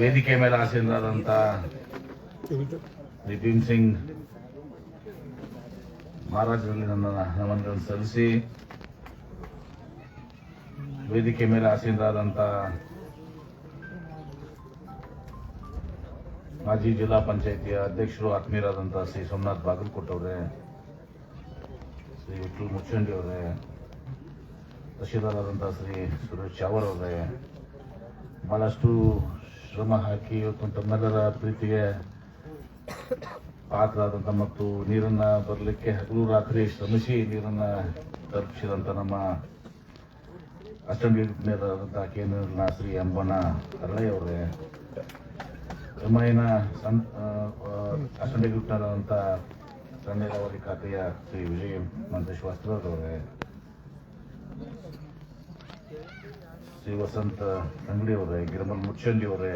ವೇದಿಕೆ ಮೇಲೆ ಆಸೀನರಾದಂಥ ನಿತಿನ್ ಸಿಂಗ್ ಮಹಾರಾಜರಲ್ಲಿ ನನ್ನ ನಮನಗಳನ್ನು ಸಲ್ಲಿಸಿ, ವೇದಿಕೆ ಮೇಲೆ ಆಸೀನರಾದಂಥ ಮಾಜಿ ಜಿಲ್ಲಾ ಪಂಚಾಯಿತಿಯ ಅಧ್ಯಕ್ಷರು ಆತ್ಮೀಯರಾದಂಥ ಶ್ರೀ ಸೋಮನಾಥ್ ಬಾಗಲಕೋಟ್ ಶ್ರೀ ವಿಠಲ್ ಮುಚ್ಚಂಡಿ ಅವರೇ ತಹಶೀಲ್ದಾರಾದಂಥ ಶ್ರೀ ಸುರೇಶ್ ಚಾವರ್ ಅವರೇ ಬಹಳಷ್ಟು ಶ್ರಮ ಹಾಕಿ ಇವತ್ತು ತಮ್ಮೆಲ್ಲರ ಪ್ರೀತಿಗೆ ಆದಂಥ ಮತ್ತು ನೀರನ್ನ ಬರಲಿಕ್ಕೆ ಹಗಲು ರಾತ್ರಿ ಶ್ರಮಿಸಿ ನೀರನ್ನ ತಲುಪಿಸಿದಂಥ ನಮ್ಮ ಅಷ್ಟಂಗಿರಾದಂಥ ಕೇಂದ್ರ ಶ್ರೀ ಅಂಬನ ಅರಳೈ ಕ್ರಮೇಣ ಎಮ್ಐನ ಸಂ ಅಷ್ಟಂಗಿರಾದಂಥ ಸಣ್ಣ ನೀರಾವರಿ ಖಾತೆಯ ಶ್ರೀ ವಿಜಯ ಮಂತೇಶ್ವಾಸ್ತ್ರವರವರೇ ಶ್ರೀ ವಸಂತ ಅಂಗಡಿ ಅವರೇ, ಗಿರಮಲ್ ಮುಚ್ಚಂಡಿ ಅವರೇ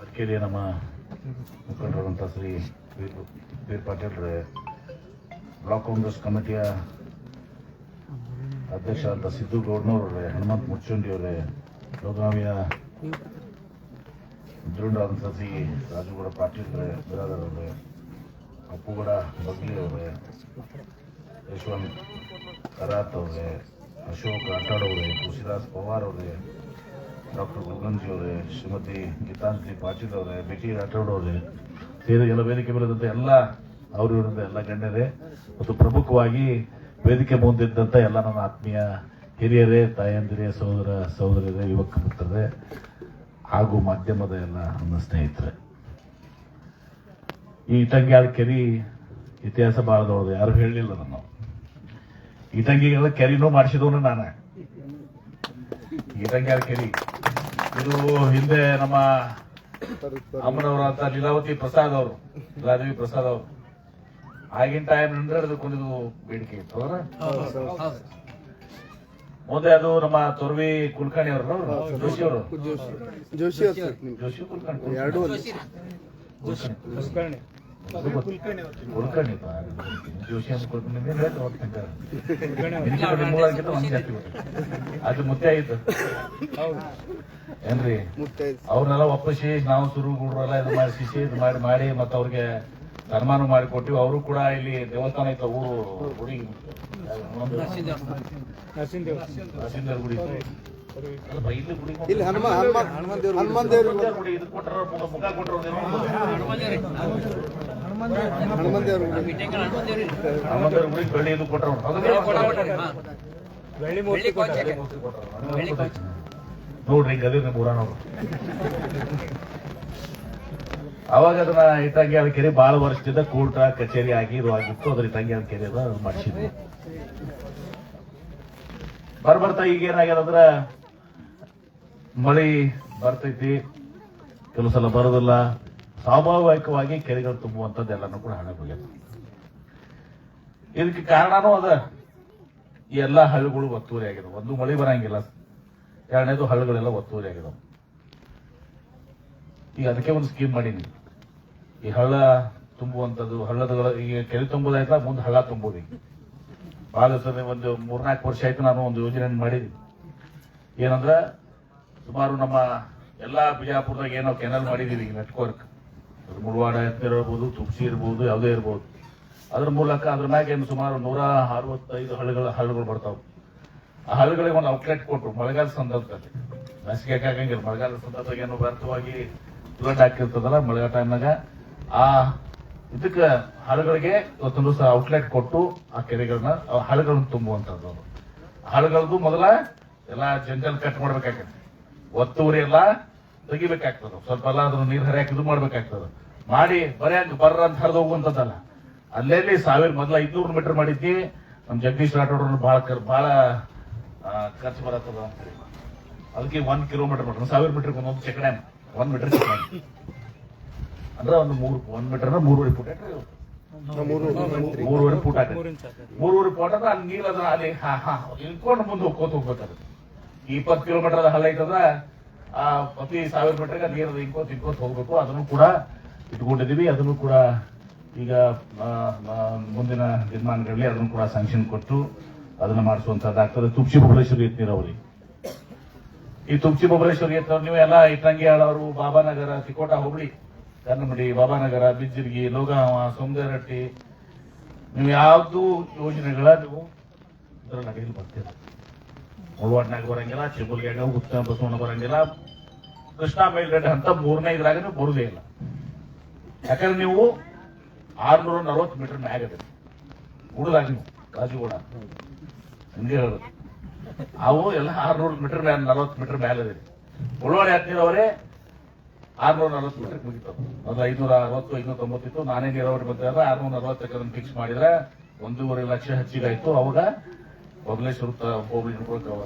ಅರ್ಕೇರಿಯ ನಮ್ಮ ಮುಖಂಡರಾದಂಥ ಶ್ರೀ ವೀರ್ ವೀರ್ ಪಾಟೀಲ್ರೇ ಬ್ಲಾಕ್ ಕಾಂಗ್ರೆಸ್ ಕಮಿಟಿಯ ಅಧ್ಯಕ್ಷ ಅಂತ ಸಿದ್ದು ಗೌಡ್ನವ್ರವ್ರೆ ಹನುಮಂತ್ ಮುಚ್ಚಂಡಿ ಅವರೇ ಬೆಳಗಾವಿಯ ಮುದ್ರಂಡಾದಂಥ ಶ್ರೀ ರಾಜುಗೌಡ ಪಾಟೀಲ್ರೇ ಬಿರಾದರ್ ಅವರೇ, ಅಪ್ಪುಗೌಡ ಬಗ್ಲಿ ಅವರೇ ಯಶವಂತ್ ಕರಾತ್ ಅವರೇ ಅಶೋಕ್ ಆಟಾಡ್ ಅವರೇ, ತುಳಸಿದಾಸ್ ಪವಾರ್ ಅವರೇ, ಡಾಕ್ಟರ್ ಗುರುಗಂಜಿ ಅವರೇ, ಶ್ರೀಮತಿ ಗೀತಾಂಜಲಿ ಪಾಟೀಲ್ ಅವರೇ, ಬಿ ಟಿ ರಾಠೋಡ್ ಅವರೇ, ಸೇರಿ ಎಲ್ಲ ವೇದಿಕೆ ಮೇಲಿದ್ದಂಥ ಎಲ್ಲ ಅವರು ಇವರಿಂದ ಎಲ್ಲ ಗಣ್ಯರೇ. ಮತ್ತು ಪ್ರಮುಖವಾಗಿ ವೇದಿಕೆ ಮುಂದಿದ್ದಂಥ ಎಲ್ಲ ನನ್ನ ಆತ್ಮೀಯ ಹಿರಿಯರೇ, ತಾಯಂದಿರೇ, ಸಹೋದರ ಸಹೋದರರೇ ಯುವಕ ಮಿತ್ರರೇ, ಹಾಗೂ ಮಾಧ್ಯಮದ ಎಲ್ಲ ನನ್ನ ಸ್ನೇಹಿತರೆ. ಈ ಇಟಂಗ್ಯಾಳ ಕೆರಿ ಇತಿಹಾಸ ದೊಡ್ಡದು ಯಾರು ಹೇಳಲಿಲ್ಲ ನಾನು ಇಟಂಗಿಗಳ ಕೆರಿನೂ ಮಾಡಿಸಿದವನು ನಾನು. ಇಟಂಗ್ಯಾಳ ಕೆರಿ. ಇದು ಹಿಂದೆ ನಮ್ಮ ಅಮ್ಮನವರು ಅಂತ ಲೀಲಾವತಿ ಪ್ರಸಾದ್ ಅವರು ಲೀಲಾದೇವಿ ಪ್ರಸಾದ್ ಅವರು. ಆಗಿನ ಟೈಮ್ ಅಂದ್ರೆ ಅದಕ್ಕೊಂದು ಬೇಡಿಕೆ ಇತ್ತು ಅವರ ಮುಂದೆ ಅದು ನಮ್ಮ ತೊರ್ವಿ ಕುಲಕರ್ಣಿ ಅವರು ಜೋಶಿ ಅವರು. ಜೋಶಿ. ಹತ್ರ ನಿಮ್ಗೆ. ಜೋಶಿ. ಕುಲಕರ್ಣಿ. ಜೋಶಿ ಅಂತ ಒಂದ್. ಅದು ಮುತ್ತೆ ಏನ್ರಿ ಅವ್ರನ್ನೆಲ್ಲ ಒಪ್ಪಿಸಿ ನಾವು ಸುರು ಗುಡ್ರೆಲ್ಲ ಇದು ಮಾಡಿ ಸಿಸಿ ಇದು ಮಾಡಿ ಮಾಡಿ ಮತ್ತೆ ಅವ್ರಿಗೆ ಸನ್ಮಾನ ಮಾಡಿ ಕೊಟ್ಟಿವಿ ಅವರು ಕೂಡ ಇಲ್ಲಿ ದೇವಸ್ಥಾನ ಐತ ಊರು ಗುಡಿ ನರಸಿಂಹ ಗುಡಿ ಇಲ್ಲಿ ಹನುಮ ಹನುಮಾನ್ ಹನುಮಾನ್ ದೇವ್ರ ಹನುಮಾನ್ ಗುಡಿ ಇದು ಕೊಟ್ಟರ ಮುಖ ಕೊಟ್ಟರು ದೇವ್ರ ಗುಡಿ. ಬೆಳ್ಳಿ ಇದು ಕೊಟ್ಟರು ನೋಡ್ರಿ ಗದೀರ್ನ ಅವಾಗ ಅದನ್ನ ಇಟ್ಟಂಗಿ ಅದ ಕೆರೆ ಬಹಳ ವರ್ಷದಿಂದ ಕೂಟ ಕಚೇರಿ ಆಗಿ ಇದು ಆಗಿತ್ತು. ಅದ್ರ ಇಟ್ಟಂಗಿ ಅದ ಕೆರೆ ಮಾಡಿಸಿದ್ವಿ. ಬರ್ ಬರ್ತಾ ಈಗ ಏನಾಗ್ಯದಂದ್ರ ಮಳಿ ಬರ್ತೈತಿ. ಕೆಲವು ಸಲ ಬರೋದಿಲ್ಲ. ಸ್ವಾಭಾವಿಕವಾಗಿ ಕೆರೆಗಳು ತುಂಬುವಂಥದ್ದು ಎಲ್ಲನೂ ಕೂಡ ಹಣ ಹೋಗ್ಯದ ಇದಕ್ಕೆ ಕಾರಣನೂ ಅದ. ಈ ಎಲ್ಲಾ ಹಳ್ಳಗಳು ಒತ್ತುವರಿ ಆಗಿದೆ ಒಂದು ಮಳೆ ಬರಂಗಿಲ್ಲ. ಎರಡನೇದು ಹಳ್ಳಗಳೆಲ್ಲ ಒತ್ತುವರಿ ಆಗಿದೆ ಈಗ ಅದಕ್ಕೆ ಒಂದು ಸ್ಕೀಮ್ ಮಾಡೀನಿ. ಈ ಹಳ್ಳ ತುಂಬುವಂಥದ್ದು ಹಳ್ಳದ ಈಗ ಕೆರೆ ತುಂಬೋದಾಯ್ತಾ ಮುಂದೆ ಹಳ್ಳ ತುಂಬೋದು ಈಗ. ಭಾಳ ದಿವಸ ಒಂದು ಮೂರ್ನಾಲ್ಕು ವರ್ಷ ಆಯ್ತು ನಾನು ಒಂದು ಯೋಜನೆ ಮಾಡಿದ್ದೀನಿ ಏನಂದ್ರೆ, ಸುಮಾರು ನಮ್ಮ ಎಲ್ಲಾ ಬಿಜಾಪುರದಾಗ ಏನೋ ಕೆನಲ್ ಮಾಡಿದೀವಿ ಈಗ ನೆಟ್ವರ್ಕ್ ಮುಳವಾಡ ಎತ್ತರ ಇರ್ಬೋದು, ತುಪ್ಸಿ ಇರ್ಬೋದು, ಯಾವುದೇ ಇರ್ಬೋದು. ಅದ್ರ ಮೂಲಕ ಅದ್ರ ಮ್ಯಾಗ ಸುಮಾರು ನೂರ ಅರವತ್ತೈದು ಹಳ್ಳಿಗಳ ಹಳ್ಳಿಗಳು ಬರ್ತಾವ. ಆ ಹಳ್ಳಿಗಳಿಗೆ ಒಂದು ಔಟ್ಲೆಟ್ ಕೊಟ್ಟರು ಮಳೆಗಾಲ ಸಂದರ್ಭದಲ್ಲಿ. ಬೇಸಿಗೆ ಆಗಂಗಿಲ್ಲ ಮಳೆಗಾಲ ಸಂದರ್ಭದಾಗ ಏನು ವ್ಯರ್ಥವಾಗಿ ಫ್ಲಡ್ ಹಾಕಿರ್ತದಲ್ಲ ಮಳೆಗಾಲ ಟೈಮ್ನಾಗ ಆ ಇದಕ್ಕೆ ಹಳ್ಳಿಗಳಿಗೆ ಇವತ್ತೊಂದು ದಿವಸ ಔಟ್ಲೆಟ್ ಕೊಟ್ಟು ಆ ಕೆರೆಗಳನ್ನ, ಆ ಹಳ್ಳಿಗಳನ್ನ ತುಂಬುವಂಥದ್ದು ಅದು. ಹಳ್ಳಿಗಳದ್ದು ಮೊದಲ ಎಲ್ಲ ಜಂಗಲ್ ಕಟ್ ಮಾಡ್ಬೇಕಾಗತ್ತೆ. ಒತ್ತುವರಿ ಎಲ್ಲ ತೆಗಿಬೇಕಾಗ್ತದ. ಸ್ವಲ್ಪ ಎಲ್ಲ ಅದ್ರ ನೀರು ಹರಿಯಾಕ ಇದು ಮಾಡ್ಬೇಕಾಗ್ತದ. ಮಾಡಿ ಬರೆಯಕ್ ಬರ್ರ ಅಂತ ಹರಿದು ಹೋಗುವಂತದ್ದಲ್ಲ ಅಲ್ಲೆಲ್ಲಿ ಸಾವಿರ ಮೊದಲ ಐದ್ನೂರು ಮೀಟರ್ ಮಾಡಿದ್ವಿ ನಮ್ ಜಗದೀಶ್ ರಾಠೋಡ್ ಭಾಳ ಖರ್- ಆ, ಖರ್ಚು ಬರತ್ತದ ಅಂತೇಳಿ ಅದಕ್ಕೆ ಒಂದ್ ಕಿಲೋಮೀಟರ್ ಮಾಡ್ರಿ. ಸಾವಿರ ಮೀಟರ್ ಒಂದೊಂದು ಚಕಡೆ ಡ್ಯಾಮ್ ಒಂದ್ ಮೀಟರ್ ಚಕಡೆ ಡ್ಯಾಮ್ ಅಂದ್ರೆ ಒಂದು ಮೂರು ಒಂದ್ ಮೀಟರ್ ಅಂದ್ರೆ ಮೂರುವರೆ ಫುಟ್ ಮೂರುವರೆ ಫುಟ್ ಆಗತ್ತೆ ಮೂರುವರೆ ಫುಟ್ ಅಂದ್ರೆ ಅಲ್ಲಿ ನೀರ್ ಅದ್ರ ಅಲ್ಲಿ ಹಾ ಹಾ ಇಳ್ಕೊಂಡು ಮುಂದೆ ಹೋಗ್ಕೋತ ಹೋಗ್ಬೇಕಾದ್ರೆ ಇಪ್ಪತ್ತು ಕಿಲೋಮೀಟರ್ ಅದ ಹಳ್ಳ ಐತಂದ್ರ ಆ ಪ್ರತಿ ಸಾವಿರ ಮೀಟರ್ಗೆ ನೀರು ಹಿಂಕೋತ ಹಿಂಕೋತ ಹೋಗ್ಬೇಕು. ಅದನ್ನು ಕೂಡ ಇಟ್ಕೊಂಡಿದೀವಿ ಅದನ್ನು ಕೂಡ ಈಗ ಮುಂದಿನ ದಿನಮಾನಗಳಲ್ಲಿ ಅದನ್ನು ಕೂಡ ಸ್ಯಾಂಕ್ಷನ್ ಕೊಟ್ಟು ಅದನ್ನ ಮಾಡಿಸುವಂತದ್ದಾಗ್ತದೆ ತುಪ್ಸಿ ಬುಡೇಶ್ವರಿ ನೀರಾವರಿ. ಈ ತುಮಚಿ ಬಬಲೇಶ್ವರಿ ನೀವು ಎಲ್ಲ ಇಟ್ಟಂಗಿ ಆಳವರು ಬಾಬಾನಗರ ತಿಕೋಟ ಹೋಬಳಿ ಕನ್ನಮಡಿ ಬಾಬಾನಗರ, ಬಿಜ್ಜಿರ್ಗಿ ಲೋಗಾವ ಸೋಮದೇರಟ್ಟಿ ನೀವು ಯಾವುದು ಯೋಜನೆಗಳ ನೀವು ಇದರಲ್ಲಿ ಬರ್ತೀರ? ಮುಳವಾಡ್ನಾಗ ಬರಂಗಿಲ್ಲ ಚಿಗುಲ್ಗ್ಯಾಗ ಉತ್ತರ ಬಸವಣ್ಣ ಬರಂಗಿಲ್ಲ, ಕೃಷ್ಣ ಮೇಲ್ಗಡೆ ಅಂತ ಮೂರನೇ ಇದ್ರಾಗ ಬರುದೇ ಇಲ್ಲ. ಯಾಕಂದ್ರೆ ನೀವು ಆರ್ನೂರ ನಲವತ್ತು ಮೀಟರ್ ಮ್ಯಾಗ ಉಳಿದಾಗ ನೀವು ಕಾಜಿಗೂಡ ಹಂಗೆ ಹೇಳೋದು. ಅವು ಎಲ್ಲ ಆರ್ನೂರು ಮೀಟರ್ ಮ್ಯಾಲ ನಲವತ್ತು ಮೀಟರ್ ಮ್ಯಾಲ ಇದೆ ಉಳ್ವಾಡಿ ಹತ್ತಿರವರೇ ಆರ್ನೂರ ನಲವತ್ತು ಮೀಟರ್ ಮುಗಿತು ಅದು ಐನೂರ ಅರವತ್ತು, ಐನೂರ ತೊಂಬತ್ತಿತ್ತು ನಾನೇ ನೀರಾವರಿ ಬಂದಾಗ ಆರ್ನೂರ ನಲವತ್ತಕ್ಕೆ ಫಿಕ್ಸ್ ಮಾಡಿದ್ರೆ ಒಂದೂವರೆ ಲಕ್ಷ ಹೆಚ್ಚಿಗಾಯ್ತು. ಅವಾಗ ಬಬಲೇಶ್ವರ ಹೋಬಳಿ ಹಿಡ್ಕೊಂಡು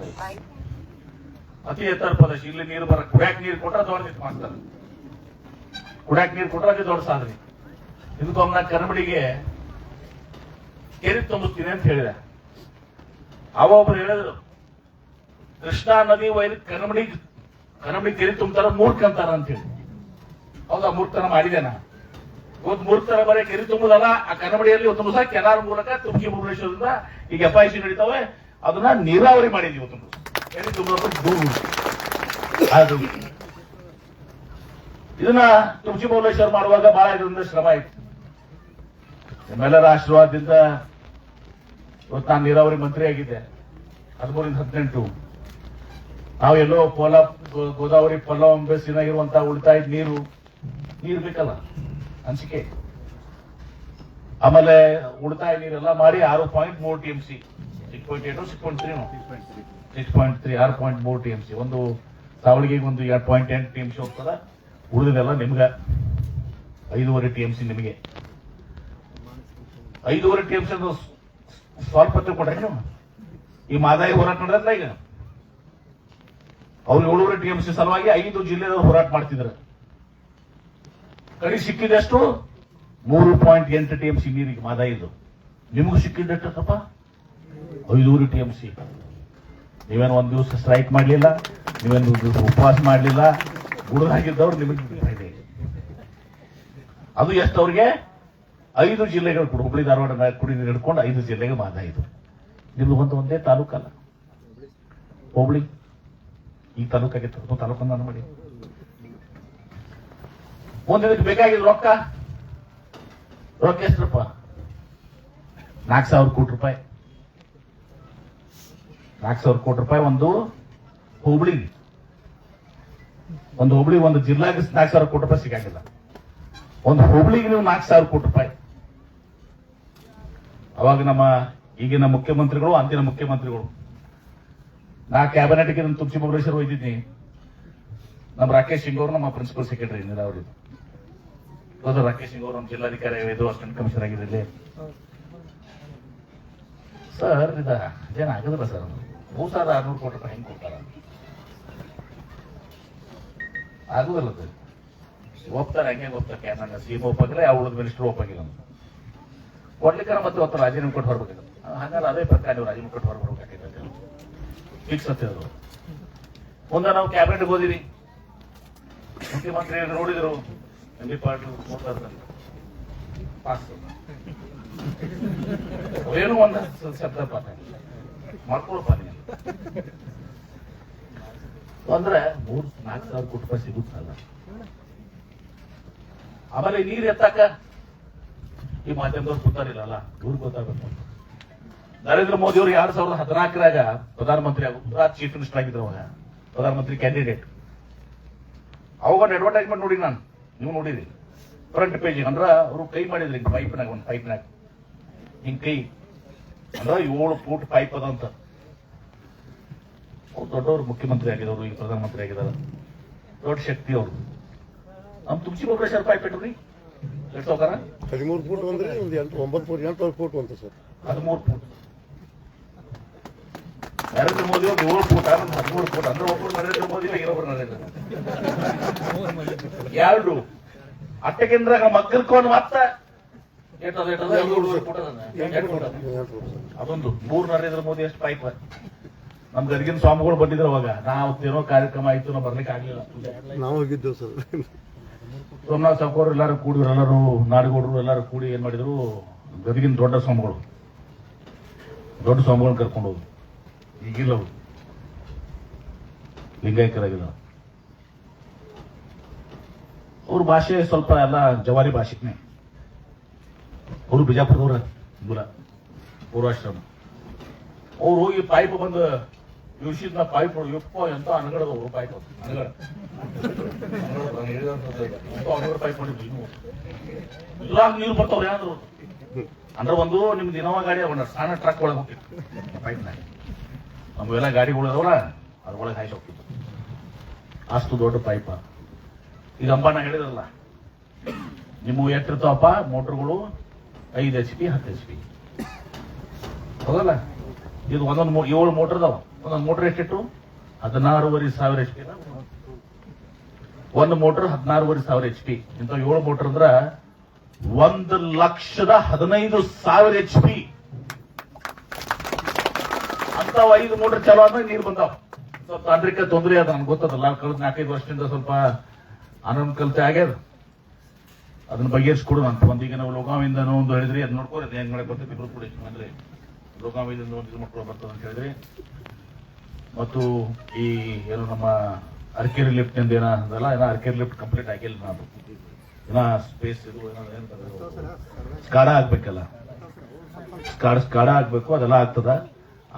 ಅತಿ ಎತ್ತರ ಪ್ರದೇಶ ಇಲ್ಲಿ ನೀರು ಬರ ಕುಡ್ಯಾಕ್ ನೀರು ಕೊಟ್ರೆ ದೊಡ್ಡ ಮಾಡ್ತಾರೆ ಕುಡ್ಯಾಕ್ ನೀರು ಕೊಟ್ರೆ ಅದೇ ದೊಡ್ಡ ಸಾಧನೆ. ಇದಕ್ಕೊಮ್ಮೆ ಕನ್ನಡಿಗೆ ಕೆರೆ ತುಂಬಿಸ್ತೀನಿ ಅಂತ ಹೇಳಿದೆ. ಅವ ಒಬ್ರು ಹೇಳಿದ್ರು, ಕೃಷ್ಣಾ ನದಿ ವೈರಿ ಕನ್ನಮಡಿ ಕನ್ನಮಡಿ ಕೆರೆ ತುಂಬ್ತಾರ ಮೂರ್ಖಂತಾರ ಅಂತ ಹೇಳಿ. ಹೌದಾ, ಮೂರ್ಖತನ ಮಾಡಿದೇನ ಇವತ್ತು ಮೂರ್ತರ ಬರೀ ಕೆರೆ ತುಂಬುದಲ್ಲ, ಆ ಕನ್ನಡಿಯಲ್ಲಿ ಒಂದು ಮುಸ ಕೆನಾರ್ ಮೂಲಕ ತುಮಕಿ ಮುರುಡೇಶ್ವರದಿಂದ ಈಗ ಎಫ್ ಐ ಸಿ ನಡೀತಾವೆ. ಅದನ್ನ ನೀರಾವರಿ ಮಾಡಿದೀವಿ ಇವತ್ತು ಕೆರೆ ತುಂಬ ಅದು. ಇದನ್ನ ತುಮಕಿ ಮುರುಡೇಶ್ವರ ಮಾಡುವಾಗ ಬಹಳ ಇದರಿಂದ ಶ್ರಮ ಆಯ್ತು ನಿಮ್ಮೆಲ್ಲರ ಆಶೀರ್ವಾದದಿಂದ ಇವತ್ತು ನಾನು ನೀರಾವರಿ ಮಂತ್ರಿ ಆಗಿದ್ದೆ. ಹದಿಮೂರಿಂದ ಹದಿನೆಂಟು. ಎಲ್ಲೋ ಪೋಲ ಗೋದಾವರಿ ಗೋದಾವರಿ ಪಲ್ಲವಂಬೆ ಇರುವಂತಹ ಉಳಿತಾಯ ನೀರು ನೀರು ಬೇಕಲ್ಲ. ಅನ್ಸಿಕೆ ಆಮೇಲೆ ಉಳಿತಾಯ ನೀರೆಲ್ಲ ಮಾಡಿ ಆರು ಪಾಯಿಂಟ್ ಮೂರು T M C six point eight six point three six point three ಆರು ಪಾಯಿಂಟ್ ಮೂರು ಟಿ ಎಂ ಸಿ ಒಂದು ಸಾವಳಿಗೆ ಒಂದು ಎರಡು ಪಾಯಿಂಟ್ ಎಂಟು ಟಿ ಎಂ ಸಿ ಹೋಗ್ತದ. ಉಳಿದಿದೆಲ್ಲ ನಿಮ್ಗೆ. ಐದೂವರೆ ಟಿ ಎಂ ಸಿ ನಿಮಗೆ. ಐದೂವರೆ ಟಿ ಎಂ ಸಿ ಸ್ವಲ್ಪ ಕೊಡ್ರಿ ನೀವು. ಈ ಮಾದಾಯಿ ಹೋರಾಟ ನಡೆದಲ್ಲ ಈಗ? ಅವ್ರು ಏಳೂವರೆ ಟಿ ಎಂ ಸಿ ಸಲುವಾಗಿ ಐದು ಜಿಲ್ಲೆದವ್ರು ಹೋರಾಟ ಮಾಡ್ತಿದ್ರು. ಕಡೆ ಸಿಕ್ಕಿದಷ್ಟು ಮೂರು ಪಾಯಿಂಟ್ ಎಂಟು ಟಿ ಎಂ ಸಿ ನೀರಿಗೆ ಮಾದ ಇದು. ನಿಮಗೂ ಸಿಕ್ಕಿದ್ದೆಷ್ಟಪ್ಪ ಐದೂರು ಟಿ ಎಂ ಸಿ. ನೀವೇನು ಒಂದು ದಿವಸ ಸ್ಟ್ರೈಕ್ ಮಾಡಲಿಲ್ಲ, ನೀವೇನು ಒಂದ್ ದಿವಸ ಉಪವಾಸ ಮಾಡಲಿಲ್ಲ ಗುಡುಗಾಗಿದ್ದವ್ರು ನಿಮಗೆ ಇದೆ. ಅದು ಎಷ್ಟು ಅವ್ರಿಗೆ? ಐದು ಜಿಲ್ಲೆಗಳು ಕೂಡ, ಹುಬ್ಳಿ, ಧಾರವಾಡ ಕುಡಿ ನೀರು ಹಿಡ್ಕೊಂಡು ಐದು ಜಿಲ್ಲೆಗೆ ಇದು. ನಿಮ್ದು ಒಂದು ಒಂದೇ ತಾಲೂಕಲ್ಲ. ಹೋಬಳಿ, ಈ ತಾಲೂಕಾಗೆ ತಾಲೂಕನ್ನು ನಾನು ಮಾಡಿ ಒಂದ್ ಬೇಕಾಗಿದ್ದು ರೊಕ್ಕ? ರೊಕ್ಕ ರೂಪಾಯಿ? ನಾಲ್ಕು ಸಾವಿರ ಕೋಟಿ ರೂಪಾಯಿ. ನಾಲ್ಕು ಸಾವಿರ ಕೋಟಿ ರೂಪಾಯಿ ಒಂದು ಹುಬ್ಳಿ. ಒಂದು ಹುಬ್ಳಿ, ಒಂದು ಜಿಲ್ಲಾಗೆ ನಾಲ್ಕು ಸಾವಿರ ಕೋಟಿ ರೂಪಾಯಿ ಸಿಗಂಗಿಲ್ಲ. ಒಂದು ಹುಬ್ಳಿಗೆ ನೀವು ನಾಲ್ಕು ಸಾವಿರ ಕೋಟಿ ರೂಪಾಯಿ. ಅವಾಗ ನಮ್ಮ ಈಗಿನ ಮುಖ್ಯಮಂತ್ರಿಗಳು, ಅಂದಿನ ಮುಖ್ಯಮಂತ್ರಿಗಳು. ನಾ ಕ್ಯಾಬಿನೆಟ್ಗೆ ನನ್ನ ತುಳಸಿ ಬಬಲೇಶ್ವರ ಒಯ್ದಿದ್ನಿ ನಮ್ಮ ರಾಕೇಶ್ ಸಿಂಗ್ ಅವರು ನಮ್ಮ ಪ್ರಿನ್ಸಿಪಲ್ ಸೆಕ್ರೆಟರಿ ನೀರಾವರಿ ಹೌದು, ರಾಕೇಶ್ ಸಿಂಗ್ ಅವರು ನಮ್ಮ ಜಿಲ್ಲಾಧಿಕಾರಿ ಇದು, ಅಸಿಸ್ಟೆಂಟ್ ಕಮಿಷನರ್ ಆಗಿರಲಿ ಸರ್ ಇದ ಜನ ಆಗದಲ್ಲ ಸರ್ ಮೂರು ಸಾವಿರದ ಆರ್ನೂರು ಕೋಟಿ ರೂಪಾಯಿ ಹೆಂಗ್ ಕೊಡ್ತಾರ ಆಗುದಲ್ಲ ಅದು? ಒಪ್ತಾರೆ, ಹಂಗೆ ಒಪ್ತಾರೆ ಕ್ಯಾಬಿನೆಟ್ ಸಿ ಒಪ್ಪಾಗಿಲ್ಲ ಯಾವ ಉಳಿದ ಮಿನಿಸ್ಟರ್ ಒಪ್ಪಾಗಿಲ್ಲ ಕೊಡ್ಲಿಕ್ಕೆ ಮತ್ತೆ ಒತ್ತ ರಾಜೀನಾಮೆ ಕೊಟ್ಟು ಹೊರಬೇಕಿಲ್ಲ ಹಂಗಾದ್ರೆ ಅದೇ ಪ್ರಕಾರ ನೀವು ರಾಜೀನಾಮೆ ಕೊಟ್ಟು ಹೊರಬರ್ಬೇಕಾಗಿತ್ತು ಫಿಕ್ಸ್ ಅಂತ ಹೇಳಿದ್ರು ಮುಂದೆ ನಾವು ಕ್ಯಾಬಿನೆಟ್ ಹೋದಿವಿ. ಮುಖ್ಯಮಂತ್ರಿ ನೋಡಿದ್ರು? ಎಂ ಬಿ ಪಾಟೀಲ್ ಮಾತಾಡ್ತಾರೆ ಏನು ಒಂದು ಶಬ್ದ ಪಾಠ ಅಂದ್ರೆ ಮೂರ್, ನಾಲ್ಕು ಸಾವಿರ ಕೋಟಿ ರೂಪಾಯಿ ಸಿಗುತ್ತಲ್ಲ. ಆಮೇಲೆ ನೀರ್ ಎತ್ತಾಕ? ಈ ಮಾಧ್ಯಮದವ್ರು ಗೊತ್ತಾರಿಲ್ಲಲ್ಲ ಇವ್ರಿಗೆ ಗೊತ್ತಾಗಬೇಕು. ನರೇಂದ್ರ ಮೋದಿ ಅವರು ಎರಡ್ ಸಾವಿರದ ಹದಿನಾಲ್ಕರಾಗ ಪ್ರಧಾನಮಂತ್ರಿ ಆಗ ಗುಜರಾತ್ ಚೀಫ್ ಮಿನಿಸ್ಟರ್ ಆಗಿದ್ರು ಅವಾಗ. ಪ್ರಧಾನಮಂತ್ರಿ ಕ್ಯಾಂಡಿಡೇಟ್ ಅವಾಗ ಅಡ್ವರ್ಟೈಸ್ಮೆಂಟ್ ನೋಡಿ ನಾನು. ನೀವು ನೋಡಿರಿ. ಫ್ರಂಟ್ ಪೇಜ್ ಅಂದ್ರೆ ಅವರು ಕೈ ಮಾಡಿದ್ರು ಪೈಪ್ನಾಗ ಒಂದು ಪೈಪ್ನಾಗ ಹಿಂಗೆ ಕೈ. ಅಂದ್ರೆ ಏಳು ಫೂಟ್ ಪೈಪ್ ಅದಂತ ಅವ್ರು ದೊಡ್ಡವರು ಮುಖ್ಯಮಂತ್ರಿ ಆಗಿದವರು ಈಗ ಪ್ರಧಾನಮಂತ್ರಿ ಆಗಿದಾರ. ದೊಡ್ಡ ಶಕ್ತಿ ಅವರು. ನಮ್ ತುಳಸಿ ಬೊಬ್ರೇಶ್ವರ ಪೈಪ್ ಇಟ್ರಿ. ಎಷ್ಟು ಹದಿಮೂರು ಫೂಟ್ ಅಂದ್ರೆ ಒಂದು ಎಂಟು ಒಂಬತ್ತು ಫೂಟ್ ಎಂಟು ಫೂಟ್ ಅಂತ ಸರ್. ಹದಿಮೂರು ಫೂಟ್. ನರೇಂದ್ರ ಮೋದಿ ಒಂದು ಏಳು ಫೂಟ್ ಹದಿಮೂರು ಫೂಟ್ ಅಂದ್ರೆ ಒಬ್ಬರು ನರೇಂದ್ರ ಮೋದಿ ಇನ್ನೊಬ್ರು ನರೇಂದ್ರ ಎರಡು. ಅಟ್ಟಕೆಂದ್ರಾಗ ಮಕ್ಕಳ್ಕೊಂಡು ಮತ್ತ? ಅದೊಂದು. ಮೂರು ನರೇಂದ್ರ ಮೋದಿ ಎಷ್ಟು ಪೈಪ್ ನಮ್ ಗದಗಿನ ಸ್ವಾಮಿಗಳು ಬಂದಿದ್ರು ಅವಾಗ. ನಾವು ಏನೋ ಕಾರ್ಯಕ್ರಮ ಆಯ್ತು ನಾವು ಬರ್ಲಿಕ್ಕೆ ಆಗ್ಲಿಲ್ಲ. ನಾವು ಹೋಗಿದ್ದೇವೆ ಸರ್. ಸೋಮನಾಥ್ ಸಾಕೋರು ಎಲ್ಲರೂ ಕೂಡಿದ್ರು ಎಲ್ಲರೂ ನಾಡಗೌಡರು ಎಲ್ಲರೂ ಕೂಡಿ ಏನ್ ಮಾಡಿದ್ರು? ಗದಗಿನ ದೊಡ್ಡ ಸ್ವಾಮಿಗಳು. ದೊಡ್ಡ ಸ್ವಾಮಿಗಳನ್ನ ಕರ್ಕೊಂಡು ಹೋದ್ರು. ಈಗಿಲ್ಲ ಅವ್ರು ಲಿಂಗಾಯಕರಾಗಿದ್ದಾರೆ ಅವ್ರ ಭಾಷೆ ಸ್ವಲ್ಪ ಎಲ್ಲ ಜವಾರಿ ಭಾಷೆನೇ. ಅವರು ಬಿಜಾಪುರದವ್ರ ದೂರ ಪೂರ್ವಾಶ್ರಮ. ಅವ್ರು ಹೋಗಿ ಪೈಪ್ ಬಂದು ಇಳಿಸಿದ್ನ ಪೈಪ್ ಯಪ್ಪ ಎಂತ ಅನಗಡದವ್ರು ಪೈಪ್ ಪೈಪ್ ಇಲ್ಲ ನೀರು ಬರ್ತಾವ್ರ ಏನಾದ್ರು ಅಂದ್ರೆ ಒಂದು ನಿಮ್ದು ಇನೋವಾ ಗಾಡಿ ಅವನ ಸಣ್ಣ ಟ್ರಕ್ ಒಳಗೆ ಹೋಗ್ತಿತ್ತು ಪೈಪ್ನಾಗ ನಮ್ಗೆಲ್ಲ ಗಾಡಿಗಳು ಅದಾವಲ್ಲ, ಅದ್ರೊಳಗೆ ಹಾಯ್ಸಿ ಹೋಗ್ತಿತ್ತು. ಅಷ್ಟು ದೊಡ್ಡ ಪೈಪ ಈಗ ಅಂಬಾನ ಹೇಳಿದ್ರಲ್ಲ, ನಿಮ್ಮ ಎಷ್ಟಿರ್ತಾವಪ್ಪ ಮೋಟ್ರ್ಗಳು ಐದು ಎಚ್ ಪಿ ಹತ್ತು ಎಚ್ ಪಿ ಹೌದಲ್ಲ? ಇದು ಒಂದೊಂದು ಏಳು ಮೋಟರ್ ಅದಾವ. ಒಂದೊಂದು ಮೋಟ್ರ್ ಎಷ್ಟಿಟ್ಟು ಹದಿನಾರೂವರೆ ಸಾವಿರ ಎಚ್ ಪಿ ಒಂದು ಮೋಟ್ರ್ ಹದಿನಾರೂವರೆ ಸಾವಿರ ಎಚ್ ಪಿ ಇಂಥ ಏಳು ಮೋಟ್ರ್ ಅಂದ್ರ ಒಂದು ಲಕ್ಷದ ಹದಿನೈದು ಸಾವಿರ ಎಚ್ ಪಿ ಅಂತಾವ್ ಐದು ಮೋಟರ್ ಚಾಲು ಆದ್ಮೇಲೆ ನೀರು ಬಂದಾವ ಸ್ವಲ್ಪ ತಾಂತ್ರಿಕ ತೊಂದರೆ ಅದ, ನನ್ಗೆ ಗೊತ್ತದಲ್ಲ ಕಳೆದ ನಾಲ್ಕೈದು ವರ್ಷದಿಂದ ಸ್ವಲ್ಪ ಅನನುಕೂಲತೆ ಆಗ್ಯದ. ಅದನ್ನ ಬಗೆಹರಿಸ್ಕೊಡು ಅಂತ ಒಂದೀಗ ನಾವು ಲೋಗಾವಿಂದ ಒಂದು ಹೇಳಿದ್ರಿ, ಅದ್ ನೋಡ್ಕೊರಿ ಅದ್ ಹೆಂಗ್ ಮಾಡಕ್ ಬರ್ತದೆ ಇಬ್ರು ಕೂಡ ಅಂದ್ರೆ. ಲೋಕಾವಿಂದ ಒಂದು ಇದು ಮಕ್ಕಳು ಬರ್ತದೆ ಅಂತ ಹೇಳಿದ್ರಿ. ಮತ್ತು ಈ ಏನು ನಮ್ಮ ಅರ್ಕೇರಿ ಲಿಫ್ಟ್ ಇಂದ ಏನ ಅದಲ್ಲ, ಏನೋ ಅರ್ಕೇರಿ ಲಿಫ್ಟ್ ಕಂಪ್ಲೀಟ್ ಆಗಿಲ್ಲ ನಾನು ಏನ ಸ್ಪೇಸ್ ಇದು ಏನೋ ಸ್ಕಾಡ ಆಗ್ಬೇಕಲ್ಲ. ಸ್ಕಾಡ ಸ್ಕಾಡ ಆಗ್ಬೇಕು, ಅದೆಲ್ಲ ಆಗ್ತದ.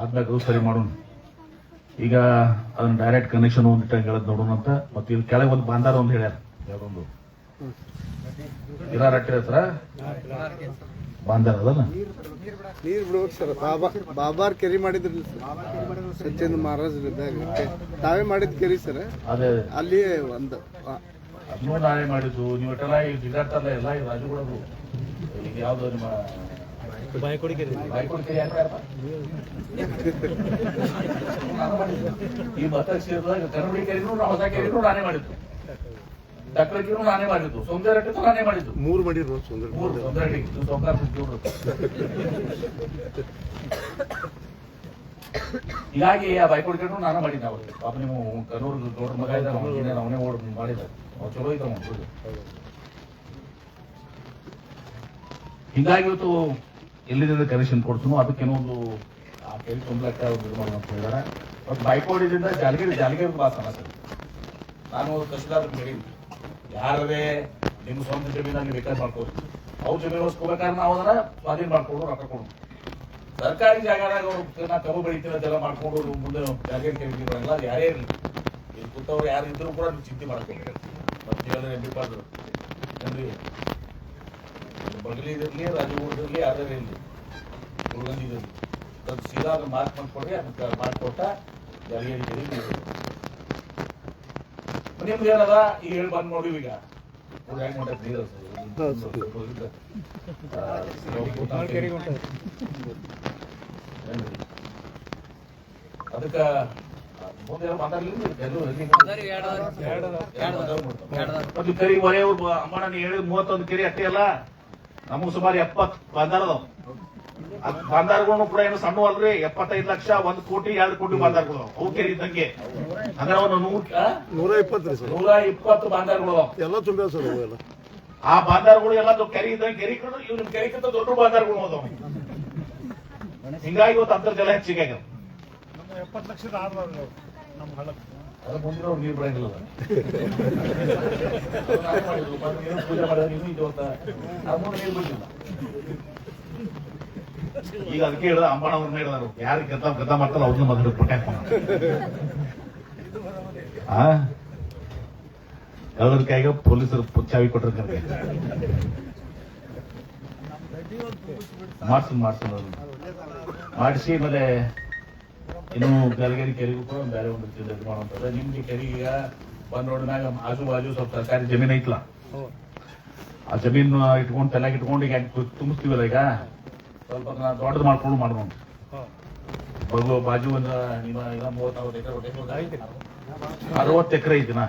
ಆದ್ಮ್ಯಾಗ ಅದು ಸರಿ ಮಾಡೋಣ. ಈಗ ಅದನ್ನ ಡೈರೆಕ್ಟ್ ಕನೆಕ್ಷನ್ ಒಂದಿಟ್ಟ ಹೇಳದ್ ನೋಡೋಣ ಅಂತ. ಮತ್ತೆ ಇಲ್ಲಿ ಕೆಳಗೆ ಒಂದು ಬಾಂದಾರ ಒಂದು ಹೇಳ್ಯಾರ. ಯಾವ್ದೊಂದು? ಇರಾರ ರಟ್ಟಿ ಹತ್ರ? ಬಾಂದಾರ ಅದಲ್ಲ? ನೀರ್ ಬಿಡ್ಬೇಕು ಸರ್. ಬಾಬಾ ಬಾಬಾರ್ ಕೆರಿ ಮಾಡಿದ್ರಲ್ಲ ಸರ್. ಸತ್ಯೇಂದ್ರ ಮಹಾರಾಜ್ ಇದ್ದಾಗ. ತಾವೇ ಮಾಡಿದ ಕೆರಿ ಸರ್. ಅದೇ ಅಲ್ಲಿ ಒಂದು ಅದನ್ನೂ ನಾವೇ ಮಾಡಿದ್ದು. ನೀವು ಎಲ್ಲ ಜಿಗಾಡ್ತಾರಲ್ಲ ಎಲ್ಲ ಈ ರಾಜುಗಳದು ಈಗ ಯಾವ್ದು ನಿಮ್ಮ ಯಾರಪ್ಪ? ಈ ಮತ ಹೊಸ ನಾನೇ ಮಾಡಿದ್ದು. ತಕ್ಕಳಕಿನೂ ನಾನೇ ಮಾಡಿದ್ದು. ಸೌಂದರ್ಯ ರಟ್ಟಿದ್ದು ನಾನೇ ಮಾಡಿದ್ದು. ಮೂರು ಮಾಡಿದ್ರು ಮೂರು ಸೌಂದರ್ಯ ಸೌಕಾರ. ಹೀಗಾಗಿ ಆ ಬೈಕೊಡ್ಕೊಂಡು ನಾನು ಮಾಡಿದ್ದೆ ಅವ್ರಿಗೆ ಪಾಪ ನೀವು ಕನ್ನೂರು ದೊಡ್ಡ ಮಗ ಇದ್ದ ಅವನೇ ಓಡ್ ಮಾಡಿದ. ಅವ್ನು ಚಲೋ ಇದ್ದ ಅವ್ನು. ಹೀಗಾಗಿ ಇವತ್ತು ಎಲ್ಲಿಂದ ಕನೆಕ್ಷನ್ ಕೊಡ್ತೀನೋ ಅದಕ್ಕೆ ಒಂದು ಕೆರೆ ತುಂಬಲಕ್ಕ ಇದು ಮಾಡೋಣ ಅಂತ ಹೇಳಿದಾರೆ. ಬಟ್ ಬೈಕೋಡಿದಿಂದ ಜಾಲಗಿರಿ ಜಾಲಗಿರಿ ಭಾಳ ಸಮಸ್ಯೆ ನಾನು ತಹಶೀಲ್ದಾರ್ ಹೇಳಿದ್ವಿ ಯಾರೇ ನಿಮ್ಮ ಸ್ವಂತ ಜಮೀನಲ್ಲಿ ಬೇಕಾದ್ರೆ ಮಾಡ್ಕೋರಿ ಅವ್ರ ಜಮೀನು ಹೊಸ್ಕೋಬೇಕಾದ್ರೆ ನಾವು ಅದನ್ನ ಸ್ವಾಧೀನ ಮಾಡ್ಕೊಂಡು ರೊಕ್ಕ ಕೊಡೋದು. ಸರ್ಕಾರಿ ಜಾಗದಾಗ ಅವ್ರು ನಾ ಕಬ್ಬು ಬೆಳಿತೀವಿ ಅದೆಲ್ಲ ಮಾಡ್ಕೊಂಡು ಮುಂದೆ ಜಾಗೀರ್ ಕೆರಿಗೆಲ್ಲ ಯಾರೇ ಇರಲಿ. ಇಲ್ಲಿ ಕೂತವ್ರು ಯಾರು ಇದ್ರು ಕೂಡ ನೀವು ಚಿಂತೆ ಮಾಡ್ಕೊಂಡು ಮತ್ತೆ ಹೇಳಿದ್ರೆ ಪಾದ್ರು ಏನ್ರಿ ಬಗಲಿದಿರ್ಲಿ ರಾಜಗೂಡಿರಲಿ ಯಾರೇ ಇರಲಿ. ಉಳ್ಗಂದಿದಿರ್ಲಿ ಅದು ಸೀದಾ ಅದು ಮಾರ್ಕ್ ಮಾಡ್ಕೊಡ್ರಿ ಅದಕ್ಕೆ ಮಾಡಿಕೊಟ್ಟ ಜಾಗೀರ್ ಕೆರಿ ನಿಮ್ದು ಏನದ? ಈಗ ಹೇಳಿ ಬಂದ್ ನೋಡಿ ಈಗ. ಹೆಂಗ್ ಹೊಂಟೈತಿ ನೀರು ಅದಕ್ಕ ಮುಂದೆ ಒಂದು ಕೆರಿ ಅಮ್ಮಣ್ಣ ಹೇಳಿದ ಮೂವತ್ತೊಂದು ಕೆರೆ ಅಷ್ಟೇ ಅಲ್ಲ? ನಮಗ್ ಸುಮಾರು ಎಪ್ಪತ್ ಬಂದಾರ ಅದಾವ. ಅದ್ ಬಂದಾರಗಳು ಕೂಡ ಏನು ಸಣ್ಣ ಅಲ್ರಿ ಎಪ್ಪತ್ತೈದು ಲಕ್ಷ ಒಂದ್ ಕೋಟಿ ಎರಡು ಕೋಟಿ ಬಂದಾರಗಳು ಅವು ಕೆರಿ ಇದ್ದಂಗೆ? ಅಂದ್ರೆ ಒಂದು ನೂರ ನೂರ ಇಪ್ಪತ್ತು ನೂರ ಇಪ್ಪತ್ತು ಬಂದಾರಗಳು. ಎಲ್ಲ ತುಂಬ್ಯಾವ ಸರ್ ಆ ಬಂದಾರಗಳು ಎಲ್ಲ ಕೆರೆ ಇದ್ದಂಗೆ ಕೆರೆ ಕಂಡು ಇವ್ ನಿಮ್ ದೊಡ್ಡ ಬಾಂದಾರ್ಗಳು ಅದಾವ. ಹಿಂಗಾಗಿ ಇವತ್ತು ಅಂತರ್ಜಲ ಹೆಚ್ಚಿಗೆ ಎಪ್ಪತ್ತು ಲಕ್ಷದ ಆರ್ ನಮ್ ಬಿಡಂಗಿಲ್ಲ ಈಗ ಅದಕ್ಕೆ ಹೇಳಿದ ಅಂಬಾಣ ಅವ್ರನ್ನ ಹೇಳಿದಾರು, ಯಾರು ಗದ್ದ ಗದ್ದ ಮಾಡ್ತಾರ ಅವ್ರನ್ನ ಮೊದಲು ಆ? ಕಳ್ಳರ ಕೈಗ ಪೊಲೀಸರು ಚಾವಿ ಕೊಟ್ಟಿರ್ತಾರೆ. ಮಾಡ್ಸನ್ ಅವ್ರು ಮಾಡಿಸಿ, ಆಮೇಲೆ ಇನ್ನು ಗಲಗೇರಿ ಕೆರೆಗೂ ಕೂಡ ಒಂದ್ ಬೇರೆ ಒಂದು ಇದು ಮಾಡುವಂಥದ್ದು. ನಿಮ್ಗೆ ಕೆರೆಗೆ ಈಗ ಬಂದ್ ನೋಡಿದಾಗ ಆಜು ಬಾಜು ಸ್ವಲ್ಪ ಸರ್ಕಾರಿ ಜಮೀನ್ ಐತ್ಲ. ಆ ಜಮೀನು ಇಟ್ಕೊಂಡು ತಲೆಗೆ ಇಟ್ಕೊಂಡು ಈಗ ತುಂಬಿಸ್ತೀವಲ್ಲ ಈಗ? ಸ್ವಲ್ಪ ದೊಡ್ಡದು ಮಾಡ್ಕೊಂಡು ಮಾಡೋಣ ಬಗು ಬಾಜು ಒಂದ ನಿಮ್ಮ ಈಗ ಮೂವತ್ತು ಎಕರೆ ಅರವತ್ತು ಎಕರೆ ಐತಿನ?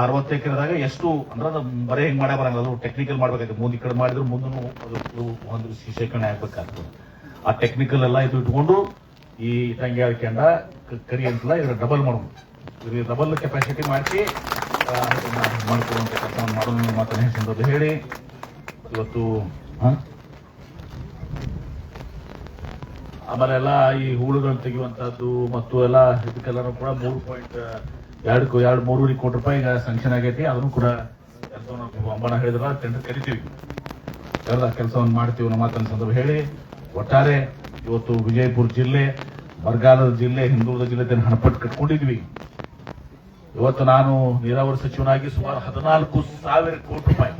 ಅರವತ್ತು ಎಕರೆದಾಗ ಎಷ್ಟು ಅಂದ್ರೆ ಅದು ಬರೇ ಹಿಂಗ್ ಮಾಡೇ ಬರಂಗಿಲ್ಲ. ಅದು ಟೆಕ್ನಿಕಲ್ ಮಾಡ್ಬೇಕಾಗ್ತದೆ ಮುಂದೆ ಈ ಕಡೆ ಮಾಡಿದ್ರೆ ಮುಂದೂ ಅದು ಅದು ಒಂದು ಶೇಖರಣೆ ಆಗ್ಬೇಕಾಗ್ತದೆ. ಆ ಟೆಕ್ನಿಕಲ್ ಎಲ್ಲ ಇದು ಇಟ್ಕೊಂಡು ಈ ತಂಗಿ ಕೆಂಡ ಕರಿ ಅಂತಲ್ಲ ಇದ್ರ ಡಬಲ್ ಮಾಡೋದು ಇದು ಡಬಲ್ ಕೆಪಾಸಿಟಿ ಮಾಡಿಸಿ ಮಾಡ್ಕೊಡುವಂತ ಕೆಲಸ ಮಾಡೋದು ಮಾತನ್ನ ಸಂದರ್ಭ ಹೇಳಿ. ಇವತ್ತು? ಆಮೇಲೆ ಎಲ್ಲ ಈ ಹೂಳುಗಳನ್ನು ತೆಗೆಯುವಂತಹದ್ದು ಮತ್ತು ಎಲ್ಲ ಇದಕ್ಕೆಲ್ಲನೂ ಕೂಡ ಮೂರು ಪಾಯಿಂಟ್ ಎರಡು ಎರಡು ಮೂರುವರೆ ಕೋಟಿ ರೂಪಾಯಿ ಈಗ ಸಂಕ್ಷನ್ ಆಗೈತಿ. ಅದನ್ನು ಕೂಡ ಕೆಲಸವನ್ನು ಅಂಬಣ ಹೇಳಿದ್ರ ಟೆಂಡರ್ ಕರಿತೀವಿ. ಕರೆದ ಕೆಲಸವನ್ನು ಮಾಡ್ತೀವಿ ನಮ್ಮ ಮಾತನ್ನ ಸಂದರ್ಭ ಹೇಳಿ. ಒಟ್ಟಾರೆ ಇವತ್ತು ವಿಜಯಪುರ ಜಿಲ್ಲೆ ಬರಗಾಲದ ಜಿಲ್ಲೆ, ಹಿಂದುಳಿದ ಜಿಲ್ಲೆ ಹಣಪಟ್ಟು ಕಟ್ಕೊಂಡಿದ್ವಿ. ಇವತ್ತು ನಾನು ನೀರಾವರಿ ಸಚಿವನಾಗಿ ಸುಮಾರು ಹದಿನಾಲ್ಕು ಸಾವಿರ ಕೋಟಿ ರೂಪಾಯಿ,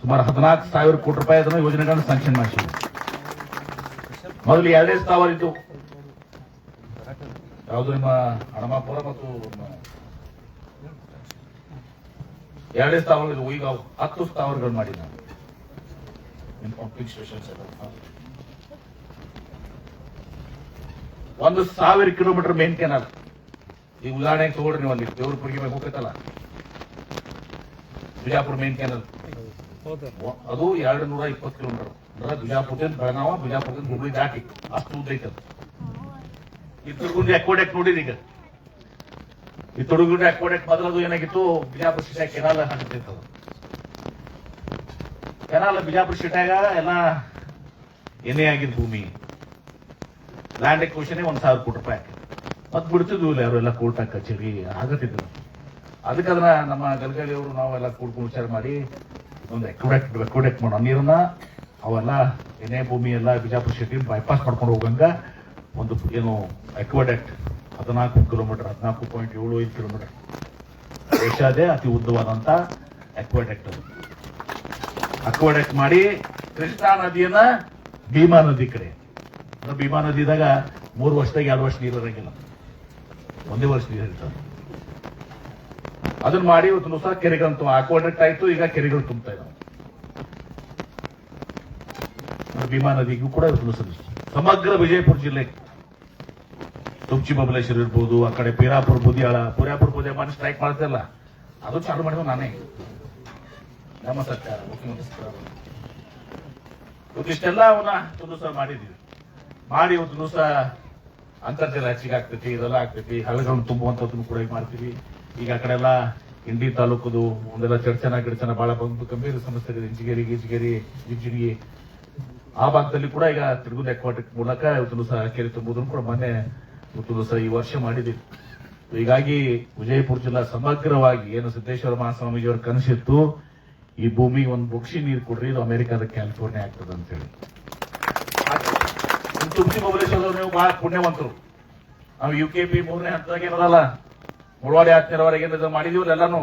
ಸುಮಾರು ಹದಿನಾಲ್ಕು ಸಾವಿರ ಕೋಟಿ ರೂಪಾಯಿ ಅದನ್ನು ಯೋಜನೆಗಳನ್ನು ಸ್ಯಾಂಕ್ಷನ್ ಮಾಡಿಸಿದ್ವಿ. ಮೊದಲು ಎರಡೇ ಸ್ಥಾವರ ಇದ್ದು, ಯಾವುದು ನಿಮ್ಮ ಹಣಮಾಪುರ ಮತ್ತು ಎರಡೇ ಸ್ಥಾವರಗಳು ಈಗ ಹತ್ತು ಸ್ಥಾವರಗಳು ಮಾಡಿ ನಾವು ಪಂಪಿಂಗ್ ಸ್ಟೇಷನ್ಸ್ ಎಲ್ಲ. ಒಂದು ಸಾವಿರ ಕಿಲೋಮೀಟರ್ ಮೇನ್ ಕೆನಾಲ್ ಈ ಉದಾಹರಣೆಗೆ ತಗೊಳ್ರಿ ನೀವು ಅಲ್ಲಿ ದೇವ್ರಪುರಿಗೆ ಮೇಲೆ ಹೋಗತ್ತಲ್ಲ ಬಿಜಾಪುರ ಮೇನ್ ಕೆನಾಲ್ ಅದು ಎರಡು ನೂರ ಇಪ್ಪತ್ತು ಕಿಲೋಮೀಟರ್. ಅಂದ್ರೆ ಬಿಜಾಪುರದಿಂದ ಬೆಳಗಾವ ಬಿಜಾಪುರದಿಂದ ಹುಬ್ಳಿ ದಾಟಿ. ಅಷ್ಟು ಉದ್ದ ಐತೆ ಇತ್ತುಡುಗುಂಡಿ ಅಕ್ವಾಡೆಕ್ ನೋಡಿರಿ ಈಗ. ಈ ತುಡುಗುಂಡಿ ಅಕ್ವಾಡೆಕ್ ಅದು ಏನಾಗಿತ್ತು? ಬಿಜಾಪುರ ಸಿಟ್ಯಾಗ ಕೆನಾಲ್ ಹಾಕಿತ್ತು ಅದು. ಕೆನಾಲ್ ಬಿಜಾಪುರ ಸಿಟ್ಯಾಗ ಎಲ್ಲ ಏನೇ ಆಗಿದ್ ಭೂಮಿ. ಲ್ಯಾಂಡ್ ಎಕ್ವಿಷನ್ ಒಂದು ಸಾವಿರ ಕೋಟಿ ರೂಪಾಯಿ ಮತ್ತೆ ಬಿಡ್ತಿದ್ವು ಇಲ್ಲ ಅವರೆಲ್ಲ ಕೋರ್ಟ್ ಕಚೇರಿ ಆಗತ್ತಿದ್ರು. ಅದಕ್ಕೆ ಅದನ್ನ ನಮ್ಮ ಗಲ್ಗಲಿ ಅವರು ನಾವೆಲ್ಲ ಕೂಡ್ಕೊಂಡು ವಿಚಾರ ಮಾಡಿ ಒಂದು ಎಕ್ವಡೆಕ್ಟ್ ಎಕ್ವಡೆಕ್ಟ್ ಮಾಡೋ ನೀರನ್ನ ಅವೆಲ್ಲ ಏನೇ ಭೂಮಿ ಎಲ್ಲ ಬಿಜಾಪುರ ಸಿಟಿ ಬೈಪಾಸ್ ಮಾಡ್ಕೊಂಡು ಹೋಗಂಗ ಒಂದು ಏನು ಎಕ್ವಡೆಕ್ಟ್ ಹದಿನಾಲ್ಕು ಕಿಲೋಮೀಟರ್ ಹದಿನಾಲ್ಕು ಪಾಯಿಂಟ್ ಏಳು ಐದು ಕಿಲೋಮೀಟರ್ ಏಷ್ಯಾದೇ ಅತಿ ಉದ್ದವಾದಂತ ಎಕ್ವಡೆಕ್ಟ್ ಅದು. ಅಕ್ವಾಡೆಕ್ಟ್ ಮಾಡಿ ಕೃಷ್ಣಾ ನದಿಯನ್ನ ಭೀಮಾ ನದಿ ಕಡೆ. ಭೀಮಾ ನದಿದಾಗ ಮೂರು ವರ್ಷದಾಗ ಎರಡು ವರ್ಷ ನೀರು ಇರಂಗಿಲ್ಲ. ಒಂದೇ ವರ್ಷ ನೀರು ಇರ್ತದೆ. ಅದನ್ನ ಮಾಡಿ ಇವತ್ತು ಸಹ ಕೆರೆಗಳನ್ನ ತುಂಬ ಆಯ್ತು ಈಗ ಕೆರೆಗಳು ತುಂಬ್ತಾ ಇದಾವೆ. ಭೀಮಾ ನದಿಗೂ ಕೂಡ ಸಮಗ್ರ ವಿಜಯಪುರ ಜಿಲ್ಲೆ. ತುಮ್ಚಿ ಬಬಲೇಶ್ವರ ಇರ್ಬೋದು, ಆ ಕಡೆ ಪೀರಾಪುರ, ಬುದಿಯಾಳ. ಪುರಾಪುರ ಬುದಿಯ ಮನೆ ಸ್ಟ್ರೈಕ್ ಮಾಡ್ತಿಲ್ಲ ಅದು ಚಾಲು ಮಾಡಿದ್ರು ನಾನೇ. ನಮ್ಮ ಸರ್ಕಾರ, ಮುಖ್ಯಮಂತ್ರಿ ಸರ್ಕಾರ. ಇಷ್ಟೆಲ್ಲ ಅವನ್ನ ಒಂದು ಸರ್ ಮಾಡಿದೀವಿ ಮಾಡಿ ಇವತ್ತು ದಿವಸ ಅಂತರ್ಜಲ ಹೆಚ್ಚಿಗೆ ಆಗ್ತೈತಿ, ಇದೆಲ್ಲ ಆಗ್ತೈತಿ. ಹಳ್ಳಗಳನ್ನು ತುಂಬುವಂಥದ್ದನ್ನು ಕೂಡ ಮಾಡ್ತೀವಿ. ಈಗ ಆ ಕಡೆ ಎಲ್ಲ ಇಂಡಿ ತಾಲೂಕದು ಒಂದೆಲ್ಲ ಚರ್ಚನ, ಗಿಡಚನ ಬಹಳ ಬಂದು ಗಂಭೀರ ಸಮಸ್ಯೆ ಇದೆ ಇಂಜಿಗೇರಿ, ಗಿಜಿಗೇರಿ ಜಿಂಜಿಗಿ ಆ ಭಾಗದಲ್ಲಿ ಕೂಡ ಈಗ ತಿರುಗುದ ಅಕ್ವಾಟಿಕ್ ಮೂಲಕ ಇವತ್ತು ದಿವಸ ಕೆರೆ ತುಂಬುವುದನ್ನು ಕೂಡ ಮೊನ್ನೆ ಇವತ್ತು ದಿವಸ ಈ ವರ್ಷ ಮಾಡಿದ್ದೀವಿ. ಹೀಗಾಗಿ ವಿಜಯಪುರ ಜಿಲ್ಲಾ ಸಮಗ್ರವಾಗಿ ಏನು ಸಿದ್ದೇಶ್ವರ ಮಹಾಸ್ವಾಮೀಜಿಯವರ ಕನಸಿತ್ತು, ಈ ಭೂಮಿಗೆ ಒಂದು ಬುಕ್ಷಿ ನೀರು ಕೊಡ್ರಿ, ಇದು ಅಮೆರಿಕಾದ ಕ್ಯಾಲಿಫೋರ್ನಿಯಾ ಆಗ್ತದೆ ಅಂತ ತುಮಸಿ ಬಬಲೇಶ್ವರದವ್ರು ನೀವು ಬಹಳ ಪುಣ್ಯವಂತರು. ನಾವು ಯು ಕೆ ಪಿ ಮೂರನೇ ಹಂತದಾಗ ಏನದಲ್ಲ ಮುಳವಾಡಿ ಹತ್ತನೇವರೆಗೆ ಏನಿದೆ ಮಾಡಿದೀವಲ್ಲ ಎಲ್ಲಾನು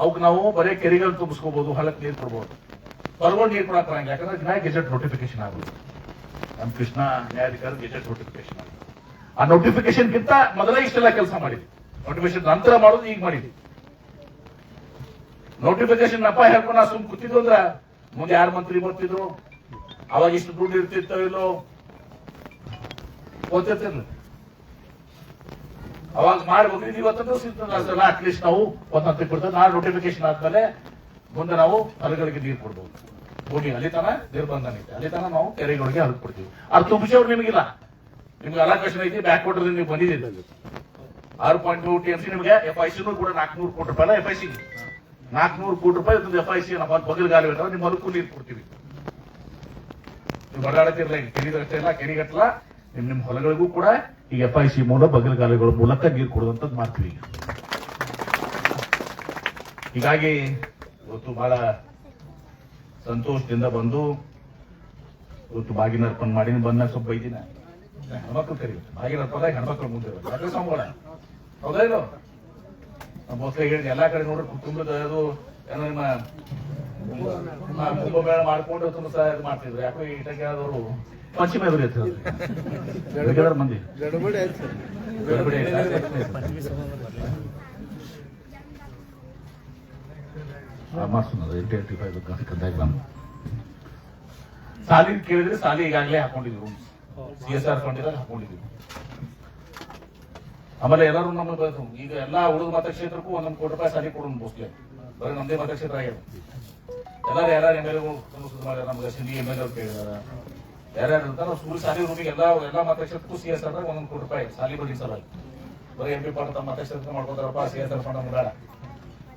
ಅವಕ್ಕೆ ನಾವು ಬರೀ ಕೆರೆಗಳು ತುಂಬಿಸ್ಕೋಬಹುದು ಹಳಕ್ ನೀರು ಕೊಡ್ಬೋದು. ಹೊರಗೊಂಡು ನೀರು ಕೊಡಕ್ ಬರಂಗಿಲ್ಲ ಯಾಕಂದ್ರೆ ದಿನ ಗೆಜೆಟ್ ನೋಟಿಫಿಕೇಶನ್ ಆಗೋದು. ನಮ್ ಕೃಷ್ಣ ನ್ಯಾಯಾಧಿಕಾರಿ ಗೆಜೆಟ್ ನೋಟಿಫಿಕೇಶನ್ ಆಗುತ್ತೆ ಆ ನೋಟಿಫಿಕೇಶನ್ ಗಿಂತ ಮೊದಲೇ ಇಷ್ಟೆಲ್ಲ ಕೆಲಸ ಮಾಡಿದ್ವಿ. ನೋಟಿಫಿಕೇಶನ್ ನಂತರ ಮಾಡೋದು, ಈಗ ಮಾಡಿದ್ವಿ. ನೋಟಿಫಿಕೇಶನ್ ಅಪ್ಪ ಹೇಳ್ಕೊಂಡು ಸುಮ್ ಕೂತಿದ್ರು ಅಂದ್ರ, ಮುಂದೆ ಯಾರು ಮಂತ್ರಿ ಬರ್ತಿದ್ರು, ಅವಾಗ ಇಷ್ಟು ದುಡ್ಡು ಇರ್ತಿತ್ತೋ ಇಲ್ಲೋ ಗೊತ್ತಿರ್ತಿರ್ಲಿ ಅವಾಗ ಮಾಡ್ಬೇಕು ಇವತ್ತಂದ್ರೆ ಅಟ್ಲೀಸ್ಟ್ ನಾವು ಒಂದಂತ ಕೊಡ್ತೇವೆ ನಾಳೆ ನೋಟಿಫಿಕೇಶನ್ ಆದ್ಮೇಲೆ ಮುಂದೆ ನಾವು ಹೊಲಗಳಿಗೆ ನೀರು ಕೊಡ್ಬೋದು. ಭೂಮಿ ಅಲ್ಲಿ ತನ ನಿರ್ಬಂಧನ ಐತೆ ಅಲ್ಲಿ ತನ ನಾವು ಕೆರೆಗಳಿಗೆ ಹರಿದು ಕೊಡ್ತೀವಿ ಅದು ತುಂಬಿಸೋರು ನಿಮಗಿಲ್ಲ. ನಿಮ್ಗೆ ಅಲಾಕೇಶನ್ ಐತಿ ಬ್ಯಾಕ್ ವಾಟರ್ ನೀವು ಬಂದಿದ್ದೀರಿ ಆರು point two T M C ನಿಮಗೆ ಎಫ್ ಐ ಸಿನೂ ಕೂಡ ನಾಲ್ಕುನೂರು ಕೋಟಿ ರೂಪಾಯಿ ಎಫ್ ಐ ಸಿ ನಾಲ್ಕುನೂರು ಕೋಟಿ ರೂಪಾಯಿ ಒಂದು ಎಫ್ ಐ ಸಿ ನಮ್ಮ ಬಗಲ್ ಗಾಲಿ ಬೇಕಾದ್ರೆ ನಿಮ್ಮ ಹೊಲಕ್ಕೂ ನೀರು ಕೊಡ್ತೀವಿ. ನೀವು ಬಡಾಡತಿರ್ಲ ಅಷ್ಟೇ ಇಲ್ಲ ಕೆರಿಗಟ್ಟಲ ನಿಮ್ ನಿಮ್ಮ ಹೊಲಗಳಿಗೂ ಕೂಡ ಈ ಎಫ್ ಐ ಸಿ ಮೂಲಕ ಬಗಲಗಾಲಗಳ ಮೂಲಕ ನೀರು ಕೊಡುವಂತದ್ದು ಮಾಡ್ತೀವಿ ಈಗ. ಹೀಗಾಗಿ ಇವತ್ತು ಬಹಳ ಸಂತೋಷದಿಂದ ಬಂದು ಇವತ್ತು ಬಾಗಿನ ಅರ್ಪಣೆ ಮಾಡಿ ಬಂದಾಗ ಸ್ವಲ್ಪ ಬೈದಿನ. ಹೆಣ್ಮಕ್ಳು ಕರಿ, ಬಾಗಿನ ಅರ್ಪಣೆ ಹೆಣ್ಮಕ್ಳು ಮುಂದೆ ಹೌದಾ ಇಲ್ಲ? ಮೊದಲೇ ಹೇಳಿದ ಎಲ್ಲಾ ಕಡೆ ನೋಡ್ರಿ ಕುಟುಂಬದ ಅದು ನಿಮ್ಮ ಕುಂಭಮೇಳ ಮಾಡ್ಕೊಂಡು ತುಂಬ ಸಹ ಇದು ಮಾಡ್ತಿದ್ರು. ಯಾಕೋ ಈ ಇಟಕ್ಕಾದವರು ಪಶ್ಚಿಮ ಎದುರು ಎತ್ತಿದ್ರು ಮಂದಿ. ಫೈವ್ ಕಂದಾಯ ಗ್ರಾಮ ಸಾಲಿ ಕೇಳಿದ್ರೆ ಸಾಲಿ ಈಗಾಗಲೇ ಹಾಕೊಂಡಿದ್ವಿ rooms C S R fund ಇದಾಗ ಹಾಕೊಂಡಿದ್ವಿ. ಆಮೇಲೆ ಎಲ್ಲರೂ ಬಂದ್ರು. ಈಗ ಎಲ್ಲಾ ಉಳಿದ ಮತಕ್ಷೇತ್ರಕ್ಕೂ ಒಂದೊಂದು ಕೋಟಿ ರೂಪಾಯಿ ಸಾಲಿ ಕೊಡೋಣ ಮೋಸ್ಟ್ಲಿ ಬರೀ ನಮ್ದೇ ಮತಕ್ಷೇತ್ರ ಆಗ್ಯದ ಎಲ್ಲಾರು ಯಾರ್ಯಾರು ಎಂ ಎಲ್ ಮಾಡ್ಯಾರ ನಮ್ಗೆ ಸಿಂಧಿ ಎಂ ಎಲ್ ಕೇಳಿದಾರ. ಯಾರ್ಯಾರು ಇರ್ತಾರ ಸ್ಕೂಲ್ ಸಾಲಿ ರೂಮಿಗೆ ಎಲ್ಲ ಎಲ್ಲ ಮತಕ್ಷೇತ್ರಕ್ಕೂ ಸಿ ಎಸ್ ಆರ್ ಒಂದೊಂದು ಕೋಟಿ ರೂಪಾಯಿ ಸಾಲಿ ಬಡ್ಡಿ ಸಲುವಾಗಿ. ಬರೀ ಎಂ ಪಿ ಪಾಠ ತಮ್ಮ ಮತಕ್ಷೇತ್ರ ಮಾಡ್ಕೊತಾರಪ್ಪ ಸಿ ಎಸ್ ಆರ್ ಫಂಡ್ ಬೇಡ.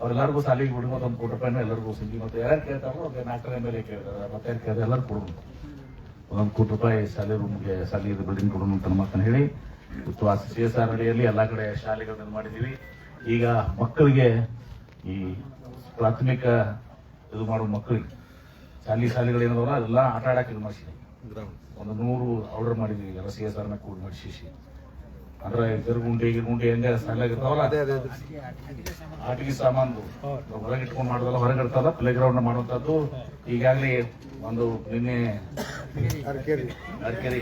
ಅವ್ರೆಲ್ಲರಿಗೂ ಸಾಲಿಗೆ ಬಿಡುವ ಒಂದು ಕೋಟಿ ರೂಪಾಯಿನ ಎಲ್ಲರಿಗೂ ಸಿಂಧಿ. ಮತ್ತೆ ಯಾರು ಕೇಳ್ತಾರೋ ಅವ್ರಿಗೆ ನಾಲ್ಕರ ಎಂ ಎಲ್ ಎ ಕೇಳಿದಾರ. ಮತ್ತೆ ಯಾರು ಕೇಳಿದ್ರೆ ಎಲ್ಲರೂ ಕೊಡೋದು. ಒಂದೊಂದು ಕೋಟಿ ರೂಪಾಯಿ ಶಾಲೆ ರೂಮ್ಗೆ ಶಾಲೆ ಬಿಲ್ಡಿಂಗ್ ಕೊಡೋಣ ಅಂತ ಮಾತನ್ನು ಹೇಳಿ. ಇವತ್ತು ಆ ಸಿ ಎಸ್ ಆರ್ ಅಡಿಯಲ್ಲಿ ಎಲ್ಲ ಕಡೆ ಶಾಲೆಗಳನ್ನ ಮಾಡಿದ್ದೀವಿ. ಈಗ ಮಕ್ಕಳಿಗೆ ಈ ಪ್ರಾಥಮಿಕ ಇದು ಮಾಡುವ ಮಕ್ಕಳಿಗೆ. ಶಾಲಿ ಶಾಲೆಗಳು ಏನದವಲ್ಲ ಅದೆಲ್ಲ ಆಟ ಆಡಕ್ಕೆ ಇದು ಮಾಡಿಸಿದೆ. ಒಂದು ನೂರು ಆರ್ಡರ್ ಮಾಡಿದ್ವಿ ಎಲ್ಲ ಸಿ ಎಸ್ ಆರ್ನ ಕೂಡ ಮಾಡಿಸಿ ಅಂದ್ರೆ ಗಿರ್ಗುಂಡಿ ಗಿರ್ಗುಂಡಿ ಹೆಂಗ ಇರ್ತಾವಲ್ಲ ಆಟಿಕೆ ಸಾಮಾನು ಹೊರಗೆ ಇಟ್ಕೊಂಡು ಮಾಡೋದಲ್ಲ ಹೊರಗೆ ಇರ್ತಲ್ಲ ಪ್ಲೇ ಗ್ರೌಂಡ್ ಮಾಡುವಂಥದ್ದು. ಈಗಾಗಲೇ ಒಂದು ನಿನ್ನೆ ಅರ್ಕೇರಿ. ಅರ್ಕೆರಿ.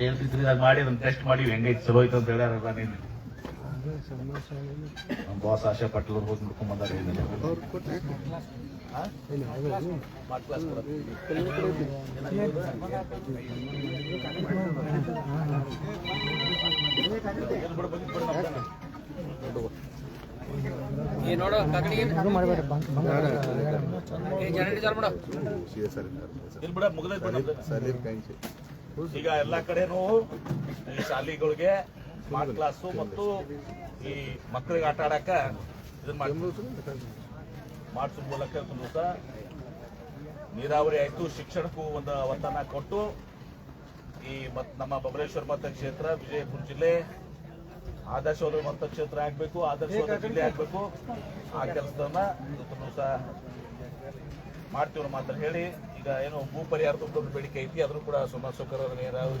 ಹೇಳ್ತಿದ್ರಿ ಅದು ಮಾಡಿ ಅದನ್ನ ಟೆಸ್ಟ್ ಮಾಡಿ ಹೆಂಗೈತೆ ಚಲೋ ಐತೆ ಅಂತ ಹೇಳ್ಯಾರ ನಿನ್ನೆ. ನಮ್ಮ ಬಾಸ್ ಆಶಾ ಪಟೇಲ್ ಅವ್ರು ಹೋಗಿ ನೋಡ್ಕೊಂಡ್ ಬಂದಾರೆ ಇದನ್ನ. ಇಲ್ಲಿ ಬಿಡ ಮುಗ್ದೈತ್ ಬಿಡ ನಮ್ದು. ಈಗ ಎಲ್ಲಾ ಕಡೆನೂ ಶಾಲೆಗಳಿಗೆ ಸ್ಮಾರ್ಟ್ ಕ್ಲಾಸು ಮತ್ತು ಈ ಮಕ್ಕಳಿಗೆ ಆಟ ಆಡಕ ಇದನ್ನ ಮಾಡಿಸೋ ಮೂಲಕ ಒಂದು ದಿವಸ ನೀರಾವರಿ ಆಯಿತು. ಶಿಕ್ಷಣಕ್ಕೂ ಒಂದು ಒತ್ತನ್ನ ಕೊಟ್ಟು ಈ ಮತ್ ನಮ್ಮ ಬಬಲೇಶ್ವರ ಮತಕ್ಷೇತ್ರ ವಿಜಯಪುರ ಜಿಲ್ಲೆ ಆದರ್ಶವಾದ ಮತಕ್ಷೇತ್ರ ಆಗಬೇಕು ಆದರ್ಶವಾದ ಜಿಲ್ಲೆ ಆಗಬೇಕು. ಆ ಕೆಲಸದನ್ನ ದಿವಸ ಮಾಡ್ತೀವಿ ಮಾತ್ರ ಹೇಳಿ ಈಗ ಏನು ಭೂ ಪರಿಹಾರದ ಒಂದು ಬೇಡಿಕೆ ಐತಿ ಅದನ್ನು ಕೂಡ ಸುಮಾರು ಸೌಕರ್ಯ ಅನ್ನೋ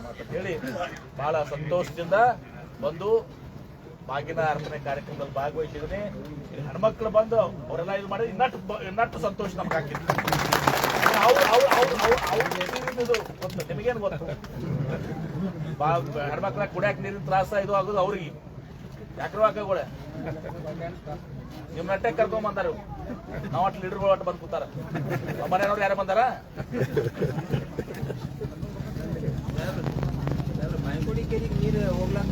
ಮಾತನ್ನ ಹೇಳಿ ಬಹಳ ಸಂತೋಷದಿಂದ ಬಂದು ಬಾಗಿನ ಅರ್ಪಣೆ ಕಾರ್ಯಕ್ರಮದಲ್ಲಿ ಭಾಗವಹಿಸಿದ್ರೆ ಹೆಣ್ಮಕ್ಳು ಬಂದು ಅವರೆಲ್ಲ ಇದು ಮಾಡಿ ಇನ್ನಷ್ಟು ಇನ್ನಷ್ಟು ಸಂತೋಷ ನಮ್ಗೆ ಆಗ್ತಿತ್ತು. ಅವ್ರು ಅವ್ರು ಅವ್ರು ಅವ್ರು ಅವ್ರು ಗೊತ್ತು, ನಿಮಗೇನು ಗೊತ್ತು? ಬಾ ಹೆಣ್ಮಕ್ಳ ಕುಡಿಯಾಕ ನೀರಿನ ತ್ರಾಸ ಇದು ಆಗೋದು ಅವ್ರಿಗೆ. ಯಾಕ್ರೋ ನಿಮ್ಮ ನಟ್ಟೆ ಕರ್ಕೊಂಡ್ ಬಂದಾರ ನಾವ್ ಅಟ್ ಲೀಡರ್ಗಳು ಅಟ್ ಬಂದ್ ಕೂತಾರ. ಮನೆ ಮನೆಯವ್ರು ಯಾರು ಬಂದಾರ? ಬಾಯ್ಕೋಡಿ ಕೆರಿಗೆ ನೀರು ಹೋಗ್ಲಾಕ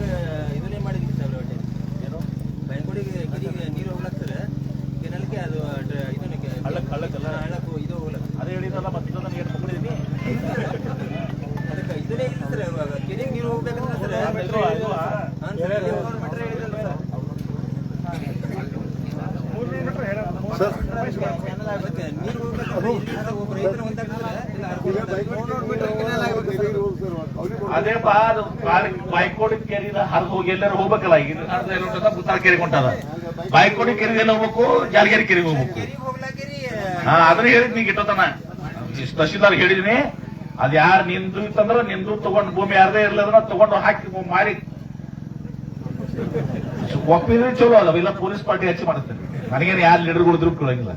ಇದನ್ನೇ ಮಾಡಿದ್ವಿ ಸರ್ ಒಟ್ಟೆ ಏನು? ಬಾಯ್ಕೋಡಿ ಕೆರಿಗೆ ನೀರು ಹೋಗ್ಲಾಕ ಸರ್ ಕೆನಲ್ಗೆ ಅದು ಇದನ್ನ ಕೆ- ಹಳ್ಳಕ್ ಹಳ್ಳಕ್ಕಲ್ಲ ಹಳ್ಳಕ್ಕೂ ಇದು ಹೋಗ್ಲಕ್. ಅದೇ ಹೇಳಿದ್ರಲ್ಲ ಮತ್ತೆ ಇದನ್ನ ಏನು ಮಕ್ಕಳಿದೀನಿ ಅದಕ್ಕೆ ಇದನ್ನೇ ಇಲ್ಲ ಸರ್ ಇವಾಗ. ಕೆರಿಗೆ ನೀರು ಹೋಗ್ಬೇಕಂದ್ರೆ ಸರ್ ಇದು, ಇದು, ಆ? ಹಾಂ ಸರ್ ಮೆಟ್ರೋ ಹೇಳಿದ್ರಲ್ಲ ಸರ್ ಕೆನಲ್ ಆಗ್ಬೇಕು. ನೀರು ಹೋಗ್ಬೇಕಂದ್ರೆ ಇಲ್ಲಿಂದ ಒಬ್ಬ ರೈತನ ಹೊಂದಾಗ್ತದೆ ಇಲ್ಲ ಈಗ ಬೈಕ್ ಮುನ್ನೂರು ಮೀಟರ್ ಕೆನಲ್ ಆಗ್ಬೇಕು ಸರ್. ಅವ್ರಿಗೆ ಅದೇ ಬಾ ಅದು ಬಾಯ್ಕೋಡಿ ಕೆರಿದ ಹರಿದು ಹೋಗಿ ಎಲ್ಲರೂ ಹೋಗ್ಬೇಕಲ್ಲ, ಈಗ ಅರ್ಧ ಬುತ್ತಾರ ಕೆರೆ ಹೊಂಟದ ಬಾಯ್ಕೋಡಿ ಕೆರೆಗೆ ಎಲ್ಲ ಹೋಗ್ಬೇಕು, ಜಾಲಗೇರಿ ಕೆರೆಗೆ ಹೋಗ್ಬೇಕು. ಹಾ, ಅದನ್ನ ಹೇಳಿದ್ ನೀ ಗಿಟ್ಟತನ ತಹಶೀಲ್ದಾರ್ ಹೇಳಿದೀನಿ. ಅದ್ ಯಾರು ನಿಂದು ಇತ್ತಂದ್ರ ನಿಂದು ತಗೊಂಡು ಭೂಮಿ ಯಾರದೇ ಇರ್ಲದ್ರ ತಗೊಂಡು ಹಾಕಿ ಮಾರಿ. ಒಪ್ಪಿದ್ರೆ ಚಲೋ ಅದ ಇಲ್ಲ ಪೊಲೀಸ್ ಪಾರ್ಟಿ ಹಚ್ಚಿ ಮಾಡುತ್ತೆ. ನನಗೇನು ಯಾರು ಲೀಡರ್ಗಳು ಇದ್ರು ಕೇಳಂಗಿಲ್ಲ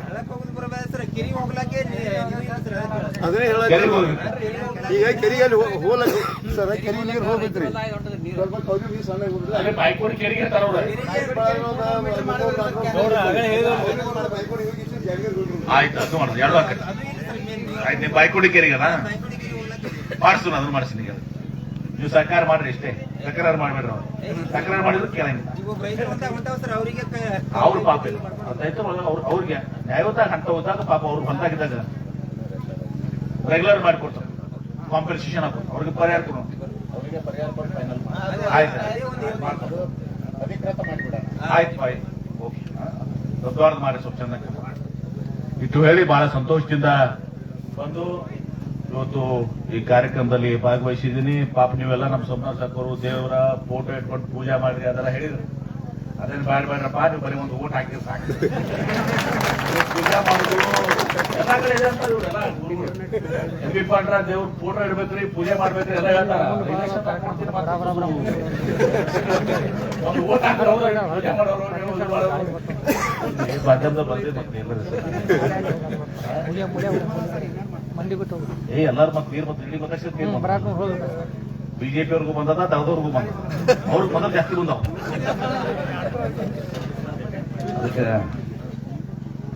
ಹಳ್ಳಕ್ಕೆ ಹೋಗುದು ಬರಬೇಡ ಸರ್ ಕೆರಿಗೆ ಹೋಗ್ಲಾಕೆ ನೀ- ನೀರು ಇಲ್ಲ ಸರ್ ಅದನ್ನೇ ಹೇಳೋದು. ಈಗ ಕೆರಿಯಲ್ಲಿ ಹೋಲ ಸರ್ ಕೆರಿ ನೀರು ಹೋಗ್ಬೇಕ್ರಿ ಸ್ವಲ್ಪ ಕೌದಿ ನೀರು ಸಣ್ಣ ಆಯ್ತು ಅದು ಮಾಡುದು. ಎರಡು ಹಾಕಿ. ಆಯ್ತು ನೀವು ಬಾಯ್ಕೋಡಿ ಕೆರೆಗನ? ಮಾಡಿಸು ಅದನ್ನ ಮಾಡಿಸಿ ಈಗ ನೀವು ಸರ್ಕಾರ ಮಾಡ್ರಿ ಇಷ್ಟೇ ತಕರಾರು ಮಾಡ್ಬೇಡ್ರಿ ಅವ್ರು. ತಕರಾರು ಮಾಡಿದ್ರು ಕೇಳಂಗಿಲ್ಲ. ಅವ್ರ ಪಾಪ ಇಲ್ಲ. ಅವ್ರಿಗೆ ನ್ಯಾಯಯುತ ಹಂತ ಹೋದಾಗ ಪಾಪ ಅವ್ರು ಬಂದಾಗಿದ್ದಾಗ ರೆಗ್ಯುಲರ್ ಮಾಡಿಕೊಡ್ತಾರೆ. ಕಾಂಪನ್ಸೇಷನ್ ಹಾಕೊಂಡು ಅವ್ರಿಗೆ ಪರಿಹಾರ ಕೊಡೋಣ ಅವರಿಗೆ ಪರಿಹಾರ ಕೊಟ್ಟು ಫೈನಲ್ ಆಯ್ತು ಓಕೆ. ಮಾಡಿ ಸ್ವಲ್ಪ ಚೆನ್ನಾಗಿ ಇಟ್ಟು ಹೇಳಿ ಬಹಳ ಸಂತೋಷದಿಂದ ಬಂದು ಇವತ್ತು ಈ ಕಾರ್ಯಕ್ರಮದಲ್ಲಿ ಭಾಗವಹಿಸಿದ್ದೀನಿ. ಪಾಪ ನೀವೆಲ್ಲ ನಮ್ಮ ಸಂಬಂಧ ಸಾಕೋರು ದೇವರ ಫೋಟೋ ಇಟ್ಕೊಂಡು ಪೂಜೆ ಮಾಡಿರಿ ಅದೆಲ್ಲ ಹೇಳಿದ್ರು. ಅದೇನು ಬೇಡ ಬೇಡ್ರಪ್ಪ ನೀವು ಬರೀ ಒಂದು ಊಟ ಹಾಕಿದ್ರೆ ಸಾಕು. ಪೂಜೆ ಮಾಡುದು ಎಲ್ಲ ಕಡೆ ಇದೆ ಅಂತ ಇವ್ರೆಲ್ಲ ಎಂ ಬಿ ಪಾಂಡ್ರ ದೇವ್ರ ಫೋಟೋ ಇಡ್ಬೇಕ್ರಿ ಪೂಜೆ ಮಾಡ್ಬೇಕ್ರಿ ಎಲ್ಲ ಹೇಳ್ತಾರ. ಒಂದು ಓಟ್ ಹಾಕ್ರಿ ಅವ್ರು ಪೂಜೆ ಮಾಡೋರು? ನೀವು ಮಾಡೋರು. ಬಂದಿದ್ದು ಏ ಎಲ್ಲಾರು ಮತ್ತೆ ತೀರ್ಮ ಮತ್ತೆ ಇಲ್ಲಿ ಗೊತ್ತಾಗ್ತದೆ ನೀರ್ ಬರಾಕ್ ಹೋಗ್ಬೇಕು. ಬಿಜೆಪಿ ಅವ್ರಿಗೂ ಬಂದದ ದಳದವ್ರಿಗೂ ಬಂದ ಅವ್ರಿಗೆ ಬಂದ ಜಾಸ್ತಿ ಬಂದವ. ಅದಕ್ಕೆ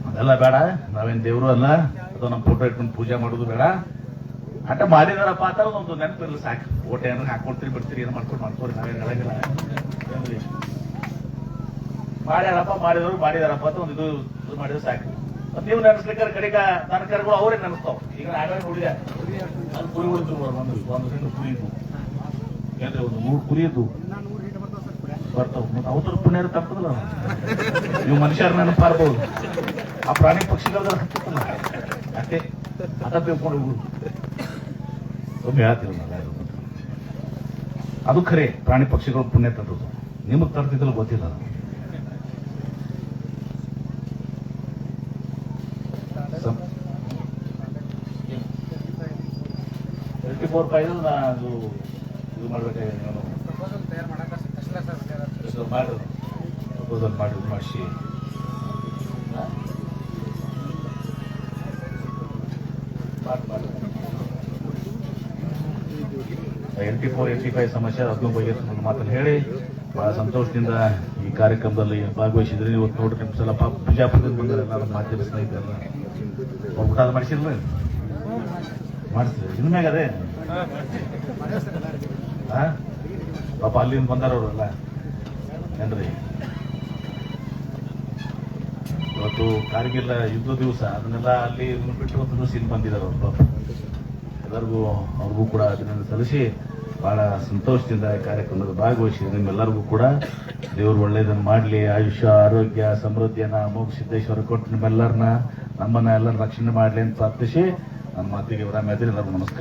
ಅದೆಲ್ಲ ಬೇಡ, ನಾವೇನ್ ದೇವ್ರು ಅಲ್ಲ ಅಥವಾ ನಮ್ಮ ಫೋಟೋ ಇಟ್ಕೊಂಡು ಪೂಜೆ ಮಾಡೋದು ಬೇಡ. ಆಟ ಮಾಡಿದಾರಪ್ಪ ಅಂತ ಒಂದು ನೆನಪಿರಲಿ ಸಾಕು. ಓಟ್ ಏನಾರ ಹಾಕೊಡ್ತೀರಿ ಬಿಡ್ತೀರಿ ಏನು ಮಾಡ್ಕೊಂಡು ಮಾಡ್ಕೊರಿ, ನಾವೇನು ಹೇಳಂಗಿಲ್ಲ? ಮಾಡ್ಯಾರಪ್ಪ, ಮಾಡಿದವರು ಮಾಡಿದಾರಪ್ಪ ಅಂತ ಒಂದು ಇದು ಮಾಡಿದ್ರೆ ಸಾಕು. ಮತ್ತೆ ನೀವು ನೆನೆಸ್ಲಿಕ್ಕೆ ಕಡೆಗ ದನಕರುಗಳು ಅವರೇ ನೆನೆಸ್ತಾವ. ಈಗ ನಾವೇ ನೋಡಿದೆ ಕುರಿ ಉಳಿದ್ರು ಒಂದು ಒಂದು ಹೆಣ್ಣು ಕುರಿ ಏನ್ರಿ ಒಂದು ಮೂರು ಕುರಿ ಇದ್ವು ಬರ್ತಾವ ಅವತರ ಪುಣ್ಯ ತಪ್ಪದಲ್ಲ ನೀವು ಮನುಷ್ಯರ ನೆನಪಾರ್ಬೋದು ಆ ಪ್ರಾಣಿ ಪಕ್ಷಿಗಳ ಹತ್ತಲ್ಲ ಅಷ್ಟೇ ಅದ ಒಮ್ಮೆ ಅಂತ. ಅದು ಖರೆ. ಪ್ರಾಣಿ ಪಕ್ಷಿಗಳು ಪುಣ್ಯ ತರೋದು ನಿಮಗೆ ತರ್ತಿದ್ದಲ್ಲಿ ಗೊತ್ತಿಲ್ಲ. ಟ್ವೆಂಟಿ ಫೋರ್ ನಾ ಅದು ಇದು ಮಾಡ್ಬೇಕಾಗಿದೆ ನಾನು ಮಾಡಿ ಪ್ರಪೋಸಲ್ ಮಾಡಿ ಇದು ಮಾಡಿಸಿ. ಎಂಟಿ ಫೋರ್ ಎಂಟಿ ಫೈವ್ ಸಮಸ್ಯೆ ಅದನ್ನು ಬಗ್ಗೆ ಮಾತನ್ನು ಹೇಳಿ. ಬಹಳ ಸಂತೋಷದಿಂದ ಈ ಕಾರ್ಯಕ್ರಮದಲ್ಲಿ ಭಾಗವಹಿಸಿದ್ರಿ. ಇವತ್ತು ನೋಡ್ರಿ ನಿಮ್ಮ ಸಲ ಪಾಪ ಬಿಜಾಪುರದಿಂದ ಬಂದರೆ ಎಲ್ಲ ನಮ್ಮ ಮಾಧ್ಯಮ ಸ್ನೇಹಿತರೆಲ್ಲ ಊಟ ಅದು? ಮಾಡಿಸಿಲ್ಲ ಮಾಡಿಸ್ರಿ ಇನ್ಮ್ಯಾಗ ಅದೇ ಪಾಪ ಅಲ್ಲಿಂದ ಬಂದಾರವ್ರಲ್ಲ. ಏನ್ರಿ? ಇವತ್ತು ಕಾರ್ಗಿಲ್ ಯುದ್ಧ ದಿವಸ, ಅದನ್ನೆಲ್ಲ ಅಲ್ಲಿ ಬಿಟ್ಟು ಒಂದು ದಿವಸ ಇಲ್ಲಿ ಬಂದಿದ್ದಾರೆ ಅವ್ರು ಪಾಪ. ಎಲ್ಲರಿಗೂ ಅವ್ರಿಗೂ ಕೂಡ ಅದನ್ನ ಸಲ್ಲಿಸಿ ಬಹಳ ಸಂತೋಷದಿಂದ ಕಾರ್ಯಕ್ರಮದಲ್ಲಿ ಭಾಗವಹಿಸಿ ನಿಮ್ಮೆಲ್ಲರಿಗೂ ಕೂಡ ದೇವರು ಒಳ್ಳೇದನ್ನು ಮಾಡಲಿ. ಆಯುಷ್ಯ, ಆರೋಗ್ಯ, ಸಮೃದ್ಧಿಯನ್ನ, ಅಮೋಘ ಸಿದ್ದೇಶ್ವರ ಕೊಟ್ಟು ನಿಮ್ಮೆಲ್ಲರನ್ನ, ನಮ್ಮನ್ನ ಎಲ್ಲರ ರಕ್ಷಣೆ ಮಾಡಲಿ ಅಂತ ಪ್ರಾರ್ಥಿಸಿ ನನ್ನ ಮಾತಿಗೆ ವಿರಾಮ ಎಲ್ಲರಿಗೂ ನಮಸ್ಕಾರ.